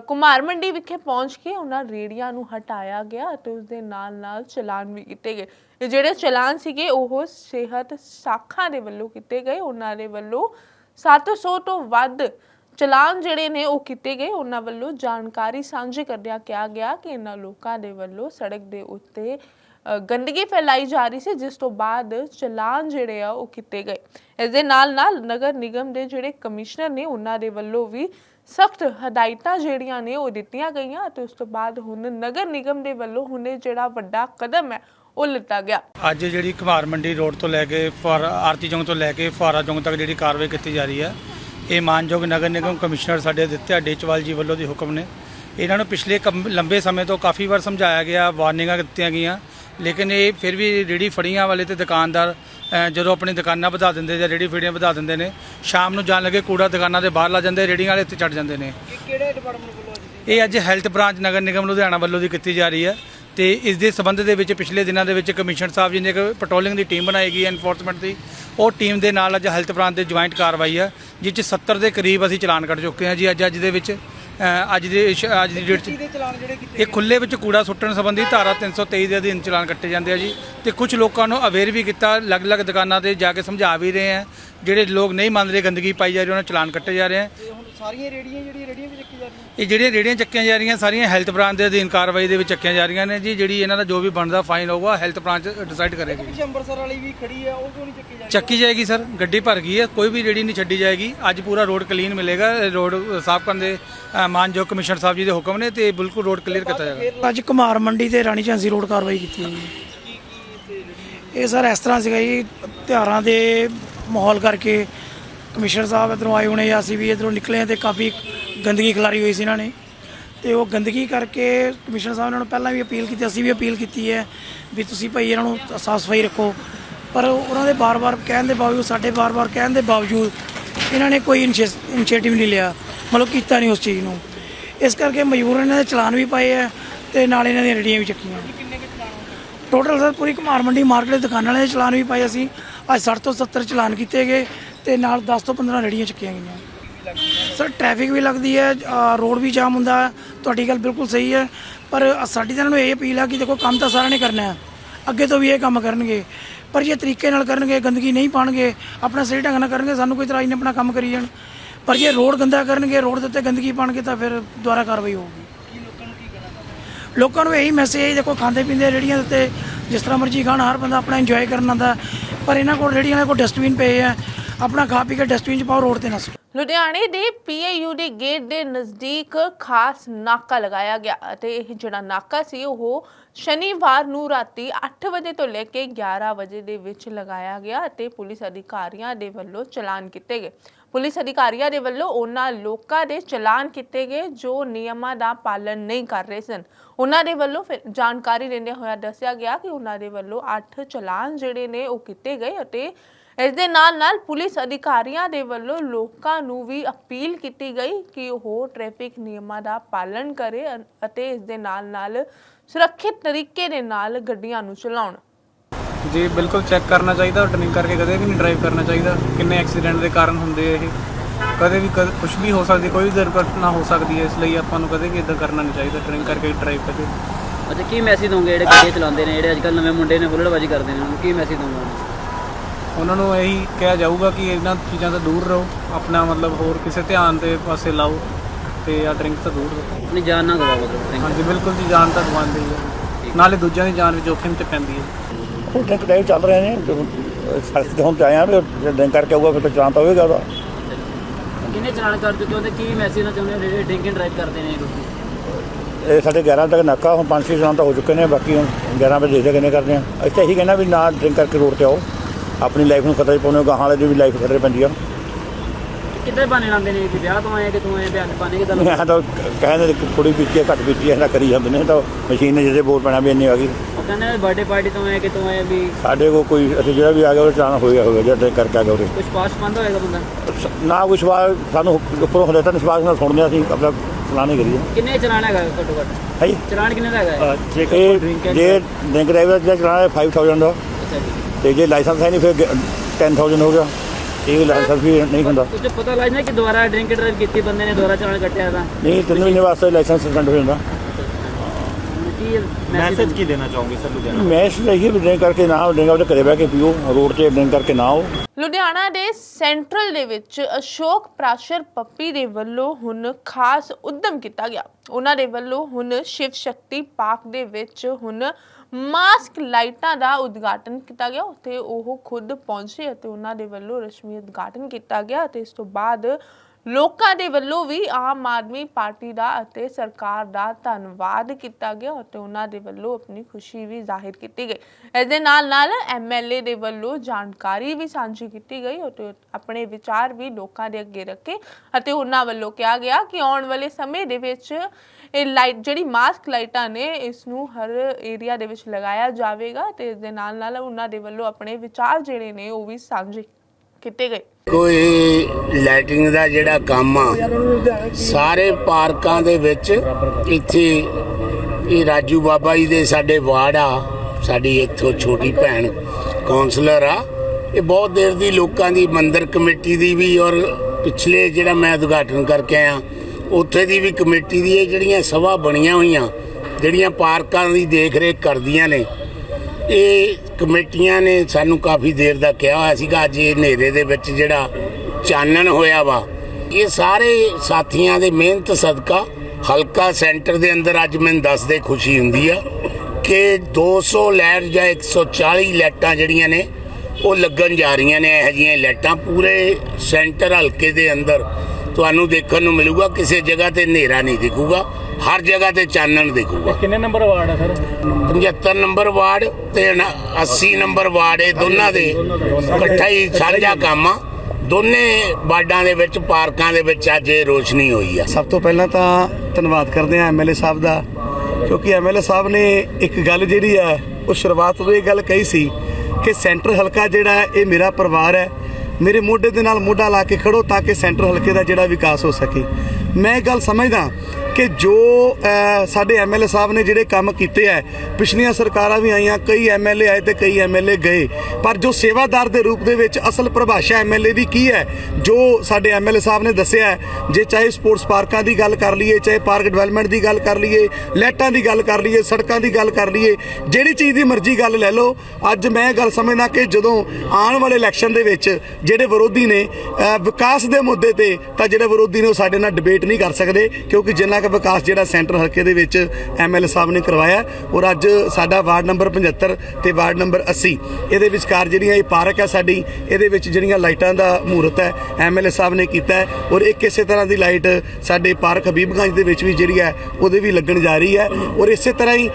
[SPEAKER 1] ਕੁਮਾਰ ਮੰਡੀ ਵਿਖੇ ਪਹੁੰਚ ਕੇ ਉਹਨਾਂ ਰੇੜੀਆਂ ਨੂੰ ਹਟਾਇਆ ਗਿਆ ਅਤੇ ਉਸ ਦੇ ਨਾਲ ਨਾਲ ਚਲਾਨ ਵੀ ਕੀਤੇ ਗਏ। ਇਹ ਜਿਹੜੇ ਚਲਾਨ ਸੀਗੇ, ਉਹ ਸਿਹਤ ਸ਼ਾਖਾ ਦੇ ਵੱਲੋਂ ਕੀਤੇ ਗਏ। ਉਹਨਾਂ ਦੇ ਵੱਲੋਂ 700 ਤੋਂ ਵੱਧ ਚਲਾਨ ਜਿਹੜੇ ਨੇ, ਉਹ ਕੀਤੇ ਗਏ। ਉਹਨਾਂ ਵੱਲੋਂ ਜਾਣਕਾਰੀ ਸਾਂਝੀ ਕਰਦਿਆਂ ਕਿਹਾ ਗਿਆ ਕਿ ਇਹਨਾਂ ਲੋਕਾਂ ਦੇ ਵੱਲੋਂ ਸੜਕ ਦੇ ਉੱਤੇ ਗੰਦਗੀ ਫੈਲਾਈ ਜਾ ਰਹੀ ਸੀ, ਜਿਸ ਤੋਂ ਬਾਅਦ ਚਲਾਨ ਜਿਹੜੇ ਆ, ਉਹ ਕੀਤੇ ਗਏ। ਇਸ ਦੇ ਨਾਲ ਨਾਲ ਨਗਰ ਨਿਗਮ ਦੇ ਜਿਹੜੇ ਕਮਿਸ਼ਨਰ ਨੇ, ਉਹਨਾਂ ਦੇ ਵੱਲੋਂ ਵੀ ਸਖਤ ਹਦਾਇਤਾਂ ਜਿਹੜੀਆਂ ਨੇ ਉਹ ਦਿੱਤੀਆਂ ਗਈਆਂ ਅਤੇ ਉਸ ਤੋਂ ਬਾਅਦ ਹੁਣ ਨਗਰ ਨਿਗਮ ਦੇ ਵੱਲੋਂ ਹੁਣ ਇਹ ਜਿਹੜਾ ਵੱਡਾ ਕਦਮ ਹੈ, ਉਹ ਲਿੱਤਾ ਗਿਆ।
[SPEAKER 5] ਅੱਜ ਜਿਹੜੀ ਘਮਾਰ ਮੰਡੀ ਰੋਡ ਤੋਂ ਲੈ ਕੇ ਫੁਆਰਾ ਆਰਤੀ ਚੌਂਕ ਤੋਂ ਲੈ ਕੇ ਫੁਆਰਾ ਚੌਂਕ ਤੱਕ ਜਿਹੜੀ ਕਾਰਵਾਈ ਕੀਤੀ ਜਾ ਰਹੀ ਹੈ, ਇਹ ਮਾਨਯੋਗ ਨਗਰ ਨਿਗਮ ਕਮਿਸ਼ਨਰ ਸਾਡੇ ਦਿੱਤੇ ਡੇਚਵਾਲ ਜੀ ਵੱਲੋਂ ਦੀ ਹੁਕਮ ਨੇ। ਇਹਨਾਂ ਨੂੰ ਪਿਛਲੇ ਕੰਮ ਲੰਬੇ ਸਮੇਂ ਤੋਂ ਕਾਫੀ ਵਾਰ ਸਮਝਾਇਆ ਗਿਆ, ਵਾਰਨਿੰਗਾਂ ਦਿੱਤੀਆਂ ਗਈਆਂ। ਲੇਕਿਨ ਇਹ ਫਿਰ ਵੀ ਰੇੜੀ ਫੜੀਆਂ ਵਾਲੇ ਤੇ ਦੁਕਾਨਦਾਰ ਅ, ਜਦੋਂ ਆਪਣੀ ਦੁਕਾਨਾਂ ਵਧਾ ਦਿੰਦੇ ਜਾਂ ਰੇੜੀ ਫੜੀਆਂ ਵਧਾ ਦਿੰਦੇ ਨੇ ਸ਼ਾਮ ਨੂੰ ਜਾਣ ਲੱਗੇ ਕੂੜਾ ਦੁਕਾਨਾਂ ਦੇ ਬਾਹਰ ਲਾ ਜਾਂਦੇ ਰੇੜੀਆਂ ਵਾਲੇ ਇੱਥੇ ਚੜ ਜਾਂਦੇ ਨੇ। ਕਿਹੜੇ ਡਿਪਾਰਟਮੈਂਟ ਵੱਲੋਂ ਇਹ ਅੱਜ ਹੈਲਥ ਬ੍ਰਾਂਚ ਨਗਰ ਨਿਗਮ ਲੁਧਿਆਣਾ ਵੱਲੋਂ ਦੀ ਕੀਤੀ ਜਾ ਰਹੀ ਹੈ ਤੇ ਇਸ ਦੇ ਸਬੰਧ ਦੇ ਵਿੱਚ ਪਿਛਲੇ ਦਿਨਾਂ ਦੇ ਵਿੱਚ ਕਮਿਸ਼ਨਰ ਸਾਹਿਬ ਜੀ ਨੇ ਇੱਕ ਪੈਟਰੋਲਿੰਗ ਦੀ ਟੀਮ ਬਣਾਈ ਗਈ ਹੈ ਐਨਫੋਰਸਮੈਂਟ ਦੀ। ਉਹ ਟੀਮ ਦੇ ਨਾਲ ਅੱਜ ਹੈਲਥ ਬ੍ਰਾਂਚ ਦੇ ਜੁਆਇੰਟ ਕਾਰਵਾਈ ਹੈ ਜਿਸ 'ਚ 70 ਦੇ ਕਰੀਬ ਅਸੀਂ ਚਲਾਨ ਕੱਢ ਚੁੱਕੇ ਹਾਂ ਜੀ ਅੱਜ ਅੱਜ ਦੇ ਵਿੱਚ। ਅ, ਅੱਜ ਦੇ ਸ਼- ਅੱਜ ਦੀ ਡੇਟ 'ਚ ਇਹ ਖੁੱਲੇ ਵਿੱਚ ਕੂੜਾ ਸੁੱਟਣ ਸੰਬੰਧੀ ਧਾਰਾ 323 ਦੇ ਅਧੀਨ ਚਲਾਨ ਕੱਟੇ ਜਾਂਦੇ ਆ ਜੀ। ਤੇ ਕੁਝ ਲੋਕਾਂ ਨੂੰ ਅਵੇਅਰ ਵੀ ਕੀਤਾ ਅਲੱਗ-ਅਲੱਗ ਦੁਕਾਨਾਂ ਤੇ ਜਾ ਕੇ ਸਮਝਾ ਵੀ ਰਹੇ ਆ। ਜਿਹੜੇ ਲੋਕ ਨਹੀਂ ਮੰਨ ਰਹੇ ਗੰਦਗੀ ਪਾਈ ਜਾ ਰਹੀ ਉਹਨਾਂ ਨੂੰ ਚਲਾਨ ਕੱਟੇ ਜਾ ਰਹੇ ਆ। ਸਾਰੀਆਂ ਰੇੜੀਆਂ ਜਿਹੜੀਆਂ ਰੇੜੀਆਂ ਵੀ ਚੱਕੀ ਜਾ ਰਹੀਆਂ? ਇਹ ਜਿਹੜੀਆਂ ਰੇੜੀਆਂ ਚੱਕੀਆਂ ਜਾ ਰਹੀਆਂ ਸਾਰੀਆਂ ਹੈਲਥ ਬ੍ਰਾਂਚ ਦੇ ਅਧੀਨ ਕਾਰਵਾਈ ਦੇ ਵਿੱਚ ਚੱਕੀਆਂ ਜਾ ਰਹੀਆਂ ਨੇ ਜੀ ਜਿਹੜੀ ਇਹਨਾਂ ਦਾ ਜੋ ਵੀ ਬਣਦਾ ਫਾਈਨ ਹੋਊਗਾ ਹੈਲਥ ਬ੍ਰਾਂਚ ਡਿਸਾਈਡ ਕਰੇਗੀ।
[SPEAKER 10] ਪਿੱਛੇ ਅੰਮ੍ਰਿਤਸਰ ਵਾਲੀ ਵੀ ਖੜੀ ਆ ਉਹ ਕਿਉਂ ਨਹੀਂ ਚੱਕੀ ਜਾ ਰਹੀ?
[SPEAKER 5] ਚੱਕੀ ਜਾਏਗੀ ਸਰ ਗੱਡੀ ਭਰ ਗਈ ਹੈ ਕੋਈ ਵੀ ਰੇੜੀ ਨਹੀਂ ਛੱਡੀ ਜਾਏਗੀ। ਅੱਜ ਪੂਰਾ ਰੋਡ ਕਲੀਨ ਮਿਲੇਗਾ ਰੋਡ ਸਾਫ਼ ਕਰਨ ਦੇ ਮਾਨਯੋਗ ਕਮਿਸ਼ਨਰ ਸਾਹਿਬ ਜੀ ਦੇ ਹੁਕਮ ਨੇ ਤੇ ਬਿਲਕੁਲ ਰੋਡ ਕਲੀਅਰ ਕੀਤਾ ਜਾਏਗਾ।
[SPEAKER 10] ਅੱਜ ਕੁਮਾਰ ਮੰਡੀ ਤੇ ਰਾਣੀ ਝਾਂਸੀ ਰੋਡ ਕਾਰਵਾਈ ਕੀਤੀ ਹੈ ਜੀ। ਇਹ ਸਰ ਇਸ ਤਰ੍ਹਾਂ ਸੀਗਾ ਜੀ ਤਿਉਹਾਰਾਂ ਦੇ ਮਾਹੌਲ ਕਰਕੇ ਕਮਿਸ਼ਨਰ ਸਾਹਿਬ ਇਧਰੋਂ ਆਏ ਹੋਣੇ ਜਾਂ ਅਸੀਂ ਵੀ ਇਧਰੋਂ ਨਿਕਲੇ ਹਾਂ ਤੇ ਕਾਫੀ ਗੰਦਗੀ ਖਿਲਾਰੀ ਹੋਈ ਸੀ ਇਹਨਾਂ ਨੇ। ਤੇ ਉਹ ਗੰਦਗੀ ਕਰਕੇ ਕਮਿਸ਼ਨਰ ਸਾਹਿਬ ਇਹਨਾਂ ਨੂੰ ਪਹਿਲਾਂ ਵੀ ਅਪੀਲ ਕੀਤੀ, ਅਸੀਂ ਵੀ ਅਪੀਲ ਕੀਤੀ ਹੈ ਵੀ ਤੁਸੀਂ ਭਾਈ ਇਹਨਾਂ ਨੂੰ ਸਾਫ਼ ਸਫ਼ਾਈ ਰੱਖੋ। ਪਰ ਉਹਨਾਂ ਦੇ ਬਾਰ-ਬਾਰ ਕਹਿਣ ਦੇ ਬਾਵਜੂਦ, ਸਾਡੇ ਬਾਰ-ਬਾਰ ਕਹਿਣ ਦੇ ਬਾਵਜੂਦ ਇਹਨਾਂ ਨੇ ਕੋਈ ਇਨੀਸ਼ੀਏਟਿਵ ਨਹੀਂ ਲਿਆ, ਮਤਲਬ ਕੀਤਾ ਨਹੀਂ ਉਸ ਚੀਜ਼ ਨੂੰ। ਇਸ ਕਰਕੇ ਮਜ਼ਬੂਰ ਇਹਨਾਂ ਦੇ ਚਲਾਨ ਵੀ ਪਾਏ ਆ ਤੇ ਨਾਲ ਇਹਨਾਂ ਦੀਆਂ ਰੇੜੀਆਂ ਵੀ ਚੱਕੀਆਂ। ਟੋਟਲ ਸਰ, ਪੂਰੀ ਕੁਮਾਰ ਮੰਡੀ ਮਾਰਕੀਟ ਦੇ ਦੁਕਾਨਾਂ ਵਾਲੇ ਦੇ ਚਲਾਨ ਵੀ ਪਾਏ ਅਸੀਂ। ਅੱਜ 60 ਤੋਂ 70 ਚਲਾਨ ਕੀਤੇ ਗਏ। ਤੇ ਨਾਲ 10 ਤੋਂ 15 ਰੇੜੀਆਂ ਚੱਕੀਆਂ ਗਈਆਂ। ਸਰ ਟ੍ਰੈਫਿਕ ਵੀ ਲੱਗਦੀ ਹੈ ਰੋਡ ਵੀ ਜਾਮ ਹੁੰਦਾ ਹੈ। ਤੁਹਾਡੀ ਗੱਲ ਬਿਲਕੁਲ ਸਹੀ ਹੈ, ਪਰ ਸਾਡੀ ਤਾਂ ਇਹਨਾਂ ਨੂੰ ਇਹ ਅਪੀਲ ਹੈ ਕਿ ਦੇਖੋ, ਕੰਮ ਤਾਂ ਸਾਰਿਆਂ ਨੇ ਕਰਨਾ ਹੈ। ਅੱਗੇ ਤੋਂ ਵੀ ਇਹ ਕੰਮ ਕਰਨਗੇ। ਪਰ ਜੇ ਤਰੀਕੇ ਨਾਲ ਕਰਨਗੇ, ਗੰਦਗੀ ਨਹੀਂ ਪਾਣਗੇ, ਆਪਣਾ ਸਹੀ ਢੰਗ ਨਾਲ ਕਰਨਗੇ, ਸਾਨੂੰ ਕੋਈ ਇਤਰਾਜ਼ ਨਹੀਂ, ਆਪਣਾ ਕੰਮ ਕਰੀ ਜਾਣ। ਪਰ ਜੇ ਰੋਡ ਗੰਦਾ ਕਰਨਗੇ ਰੋਡ ਦੇ ਉੱਤੇ ਗੰਦਗੀ ਪਾਣਗੇ, ਤਾਂ ਫਿਰ ਦੁਬਾਰਾ ਕਾਰਵਾਈ ਹੋਊਗੀ। ਲੋਕਾਂ ਨੂੰ ਇਹੀ ਮੈਸੇਜ ਹੈ ਦੇਖੋ, ਖਾਂਦੇ ਪੀਂਦੇ ਰੇੜੀਆਂ ਦੇ ਉੱਤੇ, ਜਿਸ ਤਰ੍ਹਾਂ ਮਰਜ਼ੀ ਖਾਣ, ਹਰ ਬੰਦਾ ਆਪਣਾ ਇੰਜੋਏ ਕਰਨ ਆਉਂਦਾ ਪਰ ਇਹਨਾਂ ਕੋਲ ਰੇੜੀਆਂ ਵਾਲੇ ਕੋਲ ਡਸਟਬਿਨ ਪਏ ਆ ਆਪਣਾ ਖਾ ਪੀ ਕੇ ਡਸਟਬਿਨ 'ਚ ਪਾਓ, ਰੋਡ ਤੇ ਨਾ ਸੁੱਟੋ।
[SPEAKER 1] ਲੁਧਿਆਣੇ ਦੇ ਪੀਏਯੂ ਦੇ ਗੇਟ ਦੇ ਨਜ਼ਦੀਕ ਖਾਸ ਨਾਕਾ ਲਗਾਇਆ ਗਿਆ ਅਤੇ ਇਹ ਜਿਹੜਾ ਨਾਕਾ ਸੀ, ਉਹ ਸ਼ਨੀਵਾਰ ਨੂੰ ਰਾਤੀ 8 ਵਜੇ ਤੋਂ ਲੈ ਕੇ 11 ਵਜੇ ਦੇ ਵਿੱਚ ਲਗਾਇਆ ਗਿਆ ਅਤੇ ਪੁਲਿਸ ਅਧਿਕਾਰੀਆਂ ਦੇ ਵੱਲੋਂ ਚਲਾਨ ਕੀਤੇ ਗਏ। ਪੁਲਿਸ ਅਧਿਕਾਰੀਆਂ ਦੇ ਵੱਲੋਂ ਉਹਨਾਂ ਲੋਕਾਂ ਦੇ ਚਲਾਨ ਕੀਤੇ ਗਏ ਜੋ ਨਿਯਮਾਂ ਦਾ ਪਾਲਣ ਨਹੀਂ ਕਰ ਰਹੇ ਸਨ। ਉਹਨਾਂ ਦੇ ਵੱਲੋਂ ਫਿਰ ਜਾਣਕਾਰੀ ਦਿੰਦੇ ਹੋਇਆ ਦੱਸਿਆ ਗਿਆ ਕਿ ਉਹਨਾਂ ਦੇ ਵੱਲੋਂ 8 ਚਲਾਨ ਜਿਹੜੇ ਨੇ ਉਹ ਕੀਤੇ ਗਏ ਅਤੇ ਇਸ ਦੇ ਨਾਲ ਨਾਲ ਪੁਲਿਸ ਅਧਿਕਾਰੀਆਂ ਦੇ ਵੱਲੋਂ ਲੋਕਾਂ ਨੂੰ ਵੀ ਅਪੀਲ ਕੀਤੀ ਗਈ ਕਿ ਉਹ ਟ੍ਰੈਫਿਕ ਨਿਯਮਾਂ ਦਾ ਪਾਲਣ ਕਰੇ ਅਤੇ ਇਸ ਦੇ ਨਾਲ ਨਾਲ ਸੁਰੱਖਿਅਤ ਤਰੀਕੇ ਦੇ ਨਾਲ ਗੱਡੀਆਂ ਨੂੰ ਚਲਾਉਣ।
[SPEAKER 10] ਜੀ ਬਿਲਕੁਲ ਚੈੱਕ ਕਰਨਾ ਚਾਹੀਦਾ ਡਰਿੰਕ ਕਰਕੇ ਕਦੇ ਵੀ ਨਹੀਂ ਡਰਾਈਵ ਕਰਨਾ ਚਾਹੀਦਾ। ਕਿੰਨੇ ਐਕਸੀਡੈਂਟ ਦੇ ਕਾਰਨ ਹੁੰਦੇ ਆ ਇਹ। ਕਦੇ ਵੀ ਕੁਝ ਵੀ ਹੋ ਸਕਦੀ ਕੋਈ ਵੀ ਦੁਰਘਟਨਾ ਹੋ ਸਕਦੀ ਹੈ ਇਸ ਲਈ ਆਪਾਂ ਨੂੰ ਕਦੇ ਵੀ ਇਦਾਂ ਕਰਨਾ ਨਹੀਂ ਚਾਹੀਦਾ ਡਰਿੰਕ ਕਰਕੇ ਡਰਾਈਵ ਕਦੇ
[SPEAKER 11] ਅੱਛਾ ਕੀ ਮੈਸੇਜ ਦੋਗੇ ਜਿਹੜੇ ਗੱਡੀਆਂ ਚਲਾਉਂਦੇ ਨੇ ਜਿਹੜੇ ਅੱਜਕੱਲ ਨਵੇਂ ਮੁੰਡੇ ਨੇ ਹੁੱਲੜਬਾਜ਼ੀ ਕਰਦੇ ਨੇ ਉਹਨਾਂ ਨੂੰ ਕੀ ਮੈਸੇਜ ਦੋਗੇ
[SPEAKER 10] ਉਹਨਾਂ ਨੂੰ ਇਹੀ ਕਿਹਾ ਜਾਊਗਾ ਕਿ ਇਹਨਾਂ ਚੀਜ਼ਾਂ ਤੋਂ ਦੂਰ ਰਹੋ ਆਪਣਾ ਮਤਲਬ ਹੋਰ ਕਿਸੇ ਧਿਆਨ ਦੇ ਪਾਸੇ ਲਾਓ ਤੇ ਆ ਡਰਿੰਕ ਤੋਂ ਦੂਰ ਰਹੋ।
[SPEAKER 11] ਆਪਣੀ ਜਾਨ ਨਾ ਗਵਾਓ ਮਤਲਬ
[SPEAKER 10] ਹਾਂਜੀ ਬਿਲਕੁਲ ਜੀ ਜਾਨ ਤਾਂ ਗਵਾਉਂਦੇ ਹੀ ਹੈ ਨਾਲੇ ਦੂਜਿਆਂ ਦੀ ਜਾਨ ਵੀ ਜੋਖਿਮ 'ਚ ਪੈਂਦੀ ਹੈ।
[SPEAKER 12] ਹੁਣ ਡਰਿੰਕ ਡਰਾਈਵ ਚੱਲ ਰਹੇ ਨੇ ਸੜਕ ਤੇ ਹੁਣ ਤੇ ਆਇਆ ਵੀ ਡਰਿੰਕ ਕਰਕੇ ਆਊਗਾ ਫਿਰ ਤਾਂ ਚਲਾਨ ਤਾਂ ਹੋਵੇਗਾ ਉਹਦਾ।
[SPEAKER 11] ਕਿੰਨੇ ਚਲਾਨ ਕਰ ਚੁੱਕੇ ਹੋ ਤੇ ਕੀ ਮੈਸੇਜ ਨਾ ਚਾਹੁੰਦੇ ਹੋ ਜਿਹੜੇ ਡਰਿੰਕ ਐਂਡ ਡਰਾਈਵ ਕਰਦੇ ਨੇ ਲੋਕੀ?
[SPEAKER 12] ਇਹ ਸਾਡੇ 11 ਤੱਕ ਨਾਕਾ ਹੁਣ 5-6 ਚਲਾਨ ਤਾਂ ਹੋ ਚੁੱਕੇ ਨੇ ਬਾਕੀ ਹੁਣ 11 ਵਜੇ ਦੇਖਦੇ ਕਿੰਨੇ ਕਰਦੇ ਆ। ਅਸੀਂ ਤਾਂ ਇਹੀ ਕਹਿੰਦਾ ਵੀ ਨਾ ਡਰਿੰਕ ਕਰਕੇ ਰੋਡ ਤੇ ਆਓ। ਆਪਣੀ ਲਾਈਫ ਨੂੰ ਖਤਰੇ 'ਚ ਪਾਉਂਦੇ ਹੋ ਗਾਹਾਂ ਵਾਲੇ ਦੀ ਵੀ ਲਾਈਫ ਖਤਰੇ ਪੈਂਦੀ ਆ।
[SPEAKER 11] ਕਿੱਦਾਂ ਬਾਨੇ ਲਾਉਂਦੇ ਨੇ ਕਿ ਵਿਆਹ ਤੋਂ ਆਏ ਕਿ ਤੂੰ ਆਏ? ਬਿਆਨ ਪਾਣੇ ਕਿ
[SPEAKER 12] ਮੈਂ ਤਾਂ ਕਹਿੰਦੇ ਕਿ ਥੋੜੀ ਪੀਤੀ ਘੱਟ ਪੀਤੀ ਹੈ ਇਹਦਾ ਕਰੀ ਜਾਂਦੇ ਨੇ ਤਾਂ ਮਸ਼ੀਨ ਨੇ ਜਿਹਦੇ ਬੋਲ ਪੈਣਾ ਵੀ ਇੰਨੀ ਆ ਗਈ।
[SPEAKER 11] ਉਹ ਕਹਿੰਦੇ ਬਰਥਡੇ ਪਾਰਟੀ ਤੋਂ ਆਏ ਕਿ ਤੂੰ ਆਏ ਵੀ
[SPEAKER 12] ਸਾਡੇ ਕੋਲ ਕੋਈ ਅਸੀਂ ਜਿਹੜਾ ਵੀ ਆ ਗਿਆ ਉਹ ਚਲਾਨ ਹੋਏਗਾ ਹੋਏਗਾ ਜਿਹੜਾ ਕਰਕੇ ਆ ਗਿਆ ਉਹਦੇ
[SPEAKER 11] ਕੁਝ ਪਾਸ ਬੰਦ ਹੋਏਗਾ ਬੰਦਾ?
[SPEAKER 12] ਨਾ ਕੋਈ ਸਵਾਲ ਸਾਨੂੰ ਉੱਪਰੋਂ ਹਲੇ ਤਾਂ ਵਿਸ਼ਵਾਸ ਨਾਲ ਸੁਣਦੇ ਅਸੀਂ ਆਪਣਾ ਚਲਾਨ ਹੀ ਕਰੀਏ
[SPEAKER 11] ਕਿੰਨੇ ਚਲਾਨ ਹੈਗਾ ਘੱਟੋ ਘੱਟ?
[SPEAKER 12] ਹੈ ਜੀ?
[SPEAKER 11] ਚਲਾਨ ਕਿੰਨੇ ਦਾ ਹੈਗਾ ਇਹ?
[SPEAKER 12] ਇਹ ਜੇ ਡਰਿੰਕ ਡਰਾਈਵਰ ਦਾ ਚਲਾਣਾ ਹੈ 5000 ਦਾ। ਤੇ ਜੇ ਲਾਇਸੈਂਸ ਹੈ ਨਹੀਂ ਫਿਰ 10000 ਹੋ ਗਿਆ। ਇਹ ਲਾਇਸੈਂਸ ਵੀ ਨਹੀਂ ਹੁੰਦਾ।
[SPEAKER 11] ਕੁਝ ਪਤਾ ਲੱਗਦਾ ਕਿ ਦੁਬਾਰਾ ਡਰਿੰਕ ਡਰਾਈਵ ਕੀਤੀ ਬੰਦੇ ਨੇ ਦੁਬਾਰਾ ਚਲਾਨ ਕੱਟਿਆ ਤਾਂ।
[SPEAKER 12] ਨਹੀਂ ਤਿੰਨ ਮਹੀਨੇ ਵਾਸਤੇ ਲਾਇਸੈਂਸ ਸਸਪੈਂਡ ਹੋ ਜਾਂਦਾ।
[SPEAKER 11] ਕੀ ਮੈਸੇਜ
[SPEAKER 9] ਕੀ ਦੇਣਾ ਚਾਹੋਗੇ ਸਰ ਲੁਧਿਆਣਾ?
[SPEAKER 12] ਮੈਂ ਇਸ ਲਈ ਵੀ ਡਰਿੰਕ ਕਰਕੇ ਨਾ ਡਰਿੰਕ ਆਪਣੇ ਘਰੇ ਬਹਿ ਕੇ ਪੀਓ ਰੋਡ ਤੇ ਡਰਿੰਕ ਕਰਕੇ ਨਾ ਆਓ।
[SPEAKER 1] ਲੁਧਿਆਣਾ ਦੇ ਸੈਂਟਰਲ ਦੇ ਵਿੱਚ ਅਸ਼ੋਕ ਪ੍ਰਾਸ਼ਰ ਪੱਪੀ ਦੇ ਵੱਲੋਂ ਹੁਣ ਖਾਸ ਉਦਮ ਕੀਤਾ ਗਿਆ। ਉਹਨਾਂ ਦੇ ਵੱਲੋਂ ਹੁਣ ਸ਼ਿਵ ਸ਼ਕਤੀ ਪਾਰਕ ਦੇ ਵਿੱਚ ਹੁਣ ਮਾਸਕ ਲਾਈਟਾਂ ਦਾ ਉਦਘਾਟਨ ਕੀਤਾ ਗਿਆ, ਉੱਥੇ ਉਹ ਖੁਦ ਪਹੁੰਚੇ ਅਤੇ ਉਹਨਾਂ ਦੇ ਵੱਲੋਂ ਰਸਮੀ ਉਦਘਾਟਨ ਕੀਤਾ ਗਿਆ ਅਤੇ ਇਸ ਤੋਂ ਬਾਅਦ ਲੋਕਾਂ ਦੇ ਵੱਲੋਂ ਵੀ ਆਮ ਆਦਮੀ ਪਾਰਟੀ ਦਾ ਅਤੇ ਸਰਕਾਰ ਦਾ ਧੰਨਵਾਦ ਕੀਤਾ ਗਿਆ ਅਤੇ ਉਹਨਾਂ ਦੇ ਵੱਲੋਂ ਆਪਣੀ ਖੁਸ਼ੀ ਵੀ ਜ਼ਾਹਿਰ ਕੀਤੀ ਗਈ। ਇਸ ਦੇ ਨਾਲ ਨਾਲ ਐਮਐਲਏ ਦੇ ਵੱਲੋਂ ਜਾਣਕਾਰੀ ਵੀ ਸਾਂਝੀ ਕੀਤੀ ਗਈ ਅਤੇ ਆਪਣੇ ਵਿਚਾਰ ਵੀ ਲੋਕਾਂ ਦੇ ਅੱਗੇ ਰੱਖੇ ਅਤੇ ਉਹਨਾਂ ਵੱਲੋਂ ਕਿਹਾ ਗਿਆ ਕਿ ਆਉਣ ਵਾਲੇ ਸਮੇਂ ਦੇ ਵਿੱਚ ਇਹ ਲਾਈਟ, ਜਿਹੜੀ ਮਾਸਕ ਲਾਈਟਾਂ ਨੇ ਇਸ ਨੂੰ ਹਰ ਏਰੀਆ ਦੇ ਵਿੱਚ ਲਗਾਇਆ ਜਾਵੇਗਾ ਤੇ ਇਸ ਦੇ ਨਾਲ ਨਾਲ ਉਹਨਾਂ ਦੇ ਵੱਲੋਂ ਆਪਣੇ ਵਿਚਾਰ ਜਿਹੜੇ ਨੇ ਉਹ ਵੀ ਸਾਂਝੇ ਕੀਤੇ ਗਏ।
[SPEAKER 13] ਕੋਈ ਲਾਈਟਿੰਗ ਦਾ ਜਿਹੜਾ ਕੰਮ ਆ, ਸਾਰੇ ਪਾਰਕਾਂ ਦੇ ਵਿੱਚ ਇੱਥੇ ਇਹ ਰਾਜੂ ਬਾਬਾ ਜੀ ਦੇ ਸਾਡੇ ਵਾਰਡ ਆ, ਸਾਡੀ ਇੱਥੋਂ ਛੋਟੀ ਭੈਣ ਕਾਉਂਸਲਰ ਆ। ਇਹ ਬਹੁਤ ਦੇਰ ਦੀ ਲੋਕਾਂ ਦੀ ਮੰਦਰ ਕਮੇਟੀ ਦੀ ਵੀ ਔਰ ਪਿਛਲੇ ਜਿਹੜਾ ਮੈਂ ਉਦਘਾਟਨ ਕਰਕੇ ਆਇਆ, ਉੱਥੇ ਦੀ ਵੀ ਕਮੇਟੀ ਦੀ ਇਹ ਜਿਹੜੀਆਂ ਸਭਾ ਬਣੀਆਂ ਹੋਈਆਂ, ਜਿਹੜੀਆਂ ਪਾਰਕਾਂ ਦੀ ਦੇਖ ਰੇਖ ਕਰਦੀਆਂ ਨੇ ਇਹ ਕਮੇਟੀਆਂ ਨੇ ਸਾਨੂੰ ਕਾਫੀ ਦੇਰ ਦਾ ਕਿਹਾ ਹੋਇਆ ਸੀਗਾ, ਅੱਜ ਇਹ ਹਨੇਰੇ ਦੇ ਵਿੱਚ ਜਿਹੜਾ ਚਾਨਣ ਹੋਇਆ ਵਾ, ਇਹ ਸਾਰੇ ਸਾਥੀਆਂ ਦੇ ਮਿਹਨਤ ਸਦਕਾ ਹਲਕਾ ਸੈਂਟਰ ਦੇ ਅੰਦਰ ਅੱਜ ਮੈਨੂੰ ਦੱਸਦੇ ਖੁਸ਼ੀ ਹੁੰਦੀ ਆ ਕਿ 200 ਲੈਟ ਜਾਂ 140 ਲਾਈਟਾਂ ਜਿਹੜੀਆਂ ਨੇ, ਉਹ ਲੱਗਣ ਜਾ ਰਹੀਆਂ ਨੇ, ਇਹੋ ਜਿਹੀਆਂ ਲਾਈਟਾਂ ਪੂਰੇ ਸੈਂਟਰ ਹਲਕੇ ਦੇ ਅੰਦਰ ਤੁਹਾਨੂੰ ਦੇਖਣ ਨੂੰ ਮਿਲੂਗਾ, ਕਿਸੇ ਜਗ੍ਹਾ ਤੇ ਹਨੇਰਾ ਨਹੀਂ ਦਿਖੂਗਾ। ਹਰ ਜਗ੍ਹਾ ਤੇ ਚਾਨਣ ਦਿਖੂਗਾ।
[SPEAKER 11] ਕਿੰਨੇ ਨੰਬਰ ਵਾਰਡ ਹੈ ਸਰ?
[SPEAKER 13] 75 ਨੰਬਰ ਵਾਰਡ ਤੇ ਨ- 80 ਨੰਬਰ ਵਾਰਡ ਇਹ ਦੋਨਾਂ ਦੇ। ਇਕੱਠਾ ਹੀ ਸਾਂਝਾ ਕੰਮ। ਆ ਦੋਨੇ ਵਾਰਡਾਂ ਦੇ ਵਿੱਚ ਪਾਰਕਾਂ ਦੇ ਵਿੱਚ ਅੱਜ ਇਹ ਰੋਸ਼ਨੀ ਹੋਈ ਆ।
[SPEAKER 14] ਸਭ ਤੋਂ ਪਹਿਲਾਂ ਤਾਂ ਧੰਨਵਾਦ ਕਰਦੇ ਹਾਂ ਐਮਐਲਏ ਸਾਹਿਬ ਦਾ ਕਿਉਂਕਿ ਐਮਐਲਏ ਸਾਹਿਬ ਨੇ ਇੱਕ ਗੱਲ ਜਿਹੜੀ ਹੈ ਉਹ ਸ਼ੁਰੂਆਤ ਤੋਂ ਇਹ ਗੱਲ ਕਹੀ ਸੀ ਕਿ ਸੈਂਟਰ ਹਲਕਾ ਜਿਹੜਾ ਹੈ ਇਹ ਮੇਰਾ ਪਰਿਵਾਰ ਹੈ। ਮੇਰੇ ਮੋਢੇ ਦੇ ਨਾਲ ਮੋਢਾ ਲਾ ਕੇ ਖੜੋ ਤਾਂ ਕਿ ਸੈਂਟਰ ਹਲਕੇ ਦਾ ਜਿਹੜਾ ਵਿਕਾਸ ਹੋ ਸਕੇ। ਮੈਂ ਇਹ ਗੱਲ ਸਮਝਦਾ ਕਿ ਜੋ ਅਹ, ਸਾਡੇ ਐਮਐਲਏ ਸਾਹਿਬ ਨੇ ਜਿਹੜੇ ਕੰਮ ਕੀਤੇ ਹੈ ਪਿਛਲੀਆਂ ਸਰਕਾਰਾਂ ਵੀ ਆਈਆਂ ਕਈ ਐਮਐਲਏ ਆਏ ਤੇ ਕਈ ਐਮਐਲਏ ਗਏ। ਪਰ ਜੋ ਸੇਵਾਦਾਰ ਦੇ ਰੂਪ ਦੇ ਵਿੱਚ ਅਸਲ ਪਰਿਭਾਸ਼ਾ ਐਮਐਲਏ ਦੀ ਕੀ ਹੈ ਜੋ ਸਾਡੇ ਐਮਐਲਏ ਸਾਹਿਬ ਨੇ ਦੱਸਿਆ ਜੇ ਚਾਹੇ ਸਪੋਰਟਸ ਪਾਰਕਾਂ ਦੀ ਗੱਲ ਕਰ ਲਈਏ ਚਾਹੇ ਪਾਰਕ ਡਿਵੈਲਪਮੈਂਟ ਦੀ ਗੱਲ ਕਰ ਲਈਏ ਲੈਟਾਂ ਦੀ ਗੱਲ ਕਰ ਲਈਏ ਸੜਕਾਂ ਦੀ ਗੱਲ ਕਰ ਲਈਏ ਜਿਹੜੀ ਚੀਜ਼ ਦੀ ਮਰਜ਼ੀ ਗੱਲ ਲੈ ਲਓ ਅੱਜ ਮੈਂ ਗੱਲ ਸਮਝਦਾ ਕਿ ਜਦੋਂ ਆਉਣ ਵਾਲੇ ਇਲੈਕਸ਼ਨ ਦੇ ਵਿੱਚ ਜਿਹੜੇ ਵਿਰੋਧੀ ਨੇ ਵਿਕਾਸ ਦੇ ਮੁੱਦੇ ਤੇ ਤਾਂ ਜਿਹੜੇ ਵਿਰੋਧੀ ਨੇ ਉਹ ਸਾਡੇ ਨਾਲ ਡਿਬੇਟ ਨਹੀਂ ਕਰ ਸਕਦੇ ਕਿਉਂਕਿ ਜਿੰਨਾ ਕੁ ਵਿਕਾਸ ਜਿਹੜਾ ਸੈਂਟਰ ਹਲਕੇ ਦੇ ਵਿੱਚ ਐਮਐਲਏ ਸਾਹਿਬ ਨੇ ਕਰਵਾਇਆ ਔਰ ਅੱਜ ਸਾਡਾ ਵਾਰਡ ਨੰਬਰ 75 ਤੇ ਵਾਰਡ ਨੰਬਰ 80 ਇਹਦੇ ਵਿਚਕਾਰ ਜਿਹੜੀਆਂ ਇਹ ਪਾਰਕ ਹੈ ਸਾਡੀ, ਇਹਦੇ ਵਿੱਚ ਜਿਹੜੀਆਂ ਲਾਈਟਾਂ ਦਾ ਮਹੂਰਤ ਹੈ ਐਮਐਲਏ ਸਾਹਿਬ ਨੇ ਕੀਤਾ ਔਰ ਇੱਕ ਇਸੇ ਤਰ੍ਹਾਂ ਦੀ ਲਾਈਟ ਸਾਡੇ ਪਾਰਕ ਹਬੀਬਗੰਜ ਦੇ ਵਿੱਚ ਵੀ ਜਿਹੜੀ ਹੈ, ਉਹਦੇ ਵੀ ਲੱਗਣ ਜਾ ਰਹੀ ਹੈ। ਔਰ ਇਸੇ ਤਰ੍ਹਾਂ ਹੀ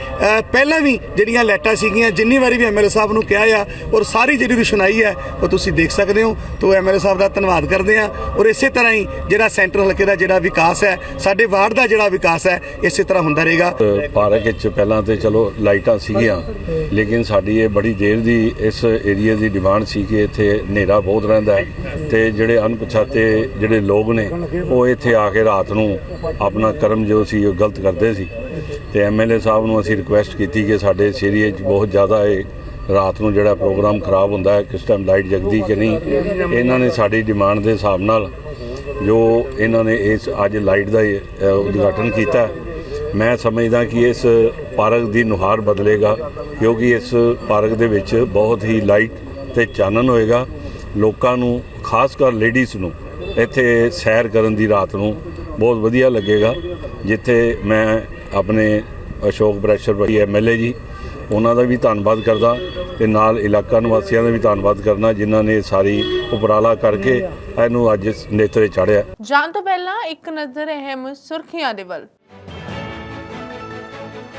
[SPEAKER 14] ਪਹਿਲਾਂ ਵੀ ਜਿਹੜੀਆਂ ਲਾਈਟਾਂ ਸੀਗੀਆਂ, ਜਿੰਨੀ ਵਾਰੀ ਵੀ ਐਮਐਲਏ ਸਾਹਿਬ ਨੂੰ ਕਿਹਾ ਆ, ਔਰ ਸਾਰੀ ਜਿਹੜੀ ਰੁਸ਼ਨਾਈ ਹੈ, ਉਹ ਤੁਸੀਂ ਦੇਖ ਸਕਦੇ ਹੋ। ਤੋਂ ਐਮਐਲਏ ਸਾਹਿਬ ਦਾ ਧੰਨਵਾਦ ਕਰਦੇ ਆ ਔਰ ਇਸੇ ਤਰ੍ਹਾਂ ਹੀ ਜਿਹੜਾ ਸੈਂਟਰ ਹਲਕੇ ਦਾ ਜਿਹੜਾ ਵਿਕਾਸ ਹੈ, ਸਾਡੇ ਵਾਰਡ ਦਾ ਜਿਹੜਾ ਵਿਕਾਸ ਹੈ, ਇਸੇ ਤਰ੍ਹਾਂ ਹੁੰਦਾ ਰਹੇਗਾ।
[SPEAKER 15] ਪਾਰਕ ਵਿੱਚ ਪਹਿਲਾਂ ਤੇ ਚਲੋ ਲਾਈਟਾਂ ਸੀਗੀਆਂ, ਲੇਕਿਨ ਸਾਡੀ ਇਹ ਬੜੀ ਦੇਰ ਦੀ ਇਸ ਏਰੀਆ ਦੀ ਡਿਮਾਂਡ ਸੀ ਕਿ ਇੱਥੇ ਹਨੇਰਾ ਬਹੁਤ ਰਹਿੰਦਾ ਹੈ ਤੇ ਜਿਹੜੇ ਅਣਪਛਾਤੇ ਜਿਹੜੇ ਲੋਕ ਨੇ, ਉਹ ਇੱਥੇ ਆ ਕੇ ਰਾਤ ਨੂੰ ਆਪਣਾ ਕਰਮ ਜੋ ਸੀ, ਉਹ ਗਲਤ ਕਰਦੇ ਸੀ। ਤੇ ਐਮਐਲਏ ਸਾਹਿਬ ਨੂੰ ਅਸੀਂ ਰਿਕੁਐਸਟ ਕੀਤੀ ਕਿ ਸਾਡੇ ਇਸ ਏਰੀਏ 'ਚ ਬਹੁਤ ਜ਼ਿਆਦਾ ਇਹ ਰਾਤ ਨੂੰ ਜਿਹੜਾ ਪ੍ਰੋਗਰਾਮ ਖਰਾਬ ਹੁੰਦਾ ਹੈ, ਕਿਸ ਟਾਈਮ ਲਾਈਟ ਜਗਦੀ ਕਿ ਨਹੀਂ, ਇਹਨਾਂ ਨੇ ਸਾਡੀ ਡਿਮਾਂਡ ਦੇ ਹਿਸਾਬ ਨਾਲ ਜੋ ਇਹਨਾਂ ਨੇ ਇਸ ਅੱਜ ਲਾਈਟ ਦਾ ਉਦਘਾਟਨ ਕੀਤਾ, ਮੈਂ ਸਮਝਦਾ ਕਿ ਇਸ ਪਾਰਕ ਦੀ ਨੁਹਾਰ ਬਦਲੇਗਾ, ਕਿਉਂਕਿ ਇਸ ਪਾਰਕ ਦੇ ਵਿੱਚ ਬਹੁਤ ਹੀ ਲਾਈਟ ਤੇ ਚਾਨਣ ਹੋਏਗਾ। ਲੋਕਾਂ ਨੂੰ, ਖਾਸ ਕਰ ਲੇਡੀਜ਼ ਨੂੰ, ਇੱਥੇ ਸੈਰ ਕਰਨ ਦੀ ਰਾਤ ਨੂੰ ਬਹੁਤ ਵਧੀਆ ਲੱਗੇਗਾ, ਜਿੱਥੇ ਮੈਂ ਆਪਣੇ ਅਸ਼ੋਕ ਬ੍ਰੈਸ਼ਰ ਭਾਈ ਐਮਐਲਏ ਜੀ ਉਹਨਾਂ ਦਾ ਵੀ ਧੰਨਵਾਦ ਕਰਦਾ ਤੇ ਨਾਲ ਇਲਾਕਾ ਨਿਵਾਸੀਆਂ ਦਾ ਵੀ ਧੰਨਵਾਦ ਕਰਨਾ ਜਿਨ੍ਹਾਂ ਨੇ ਸਾਰੀ ਉਪਰਾਲਾ ਕਰਕੇ ਇਹਨੂੰ ਅੱਜ ਨੇਤਰੇ ਚਾੜਿਆ।
[SPEAKER 1] ਜਾਣ ਤੋਂ ਪਹਿਲਾਂ ਇੱਕ ਨਜ਼ਰ ਅਹਿਮ ਸੁਰਖੀਆਂ ਦੇ ਵੱਲ।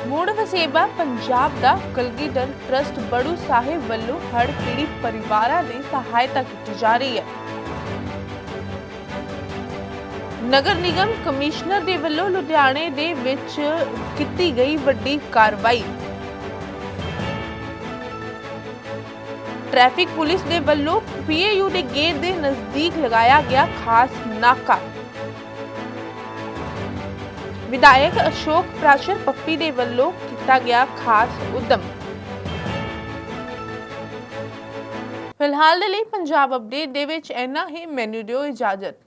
[SPEAKER 1] ਮੂੜ ਵਸੇਬਾ ਪੰਜਾਬ ਦਾ ਕਲਗੀਧਰ ਟਰਸਟ ਬੜੂ ਸਾਹਿਬ ਵੱਲੋਂ ਹੜ੍ਹ ਪੀੜਿਤ ਪਰਿਵਾਰਾਂ ਦੀ ਸਹਾਇਤਾ ਕੀਤੀ ਜਾ ਰਹੀ ਹੈ। ਨਗਰ ਨਿਗਮ ਕਮਿਸ਼ਨਰ ਦੇ ਵੱਲੋਂ ਲੁਧਿਆਣੇ ਦੇ ਵਿੱਚ ਕੀਤੀ ਗਈ ਵੱਡੀ ਕਾਰਵਾਈ। ਟ੍ਰੈਫਿਕ ਪੁਲਿਸ ਦੇ ਵੱਲੋਂ ਪੀਏਯੂ ਦੇ ਗੇਟ ਦੇ ਨਜ਼ਦੀਕ ਲਗਾਇਆ ਗਿਆ ਖਾਸ ਨਾਕਾ। ਵਿਧਾਇਕ ਅਸ਼ੋਕ ਪ੍ਰਾਸ਼ਰ ਪੱਪੀ ਦੇ ਵੱਲੋਂ ਕੀਤਾ ਗਿਆ ਖਾਸ ਉਦਮ। ਫਿਲਹਾਲ ਦੇ ਲਈ ਪੰਜਾਬ ਅਪਡੇਟ ਦੇ ਵਿੱਚ ਇੰਨਾ ਹੀ। ਮੈਨੂੰ ਦਿਓ ਇਜਾਜ਼ਤ।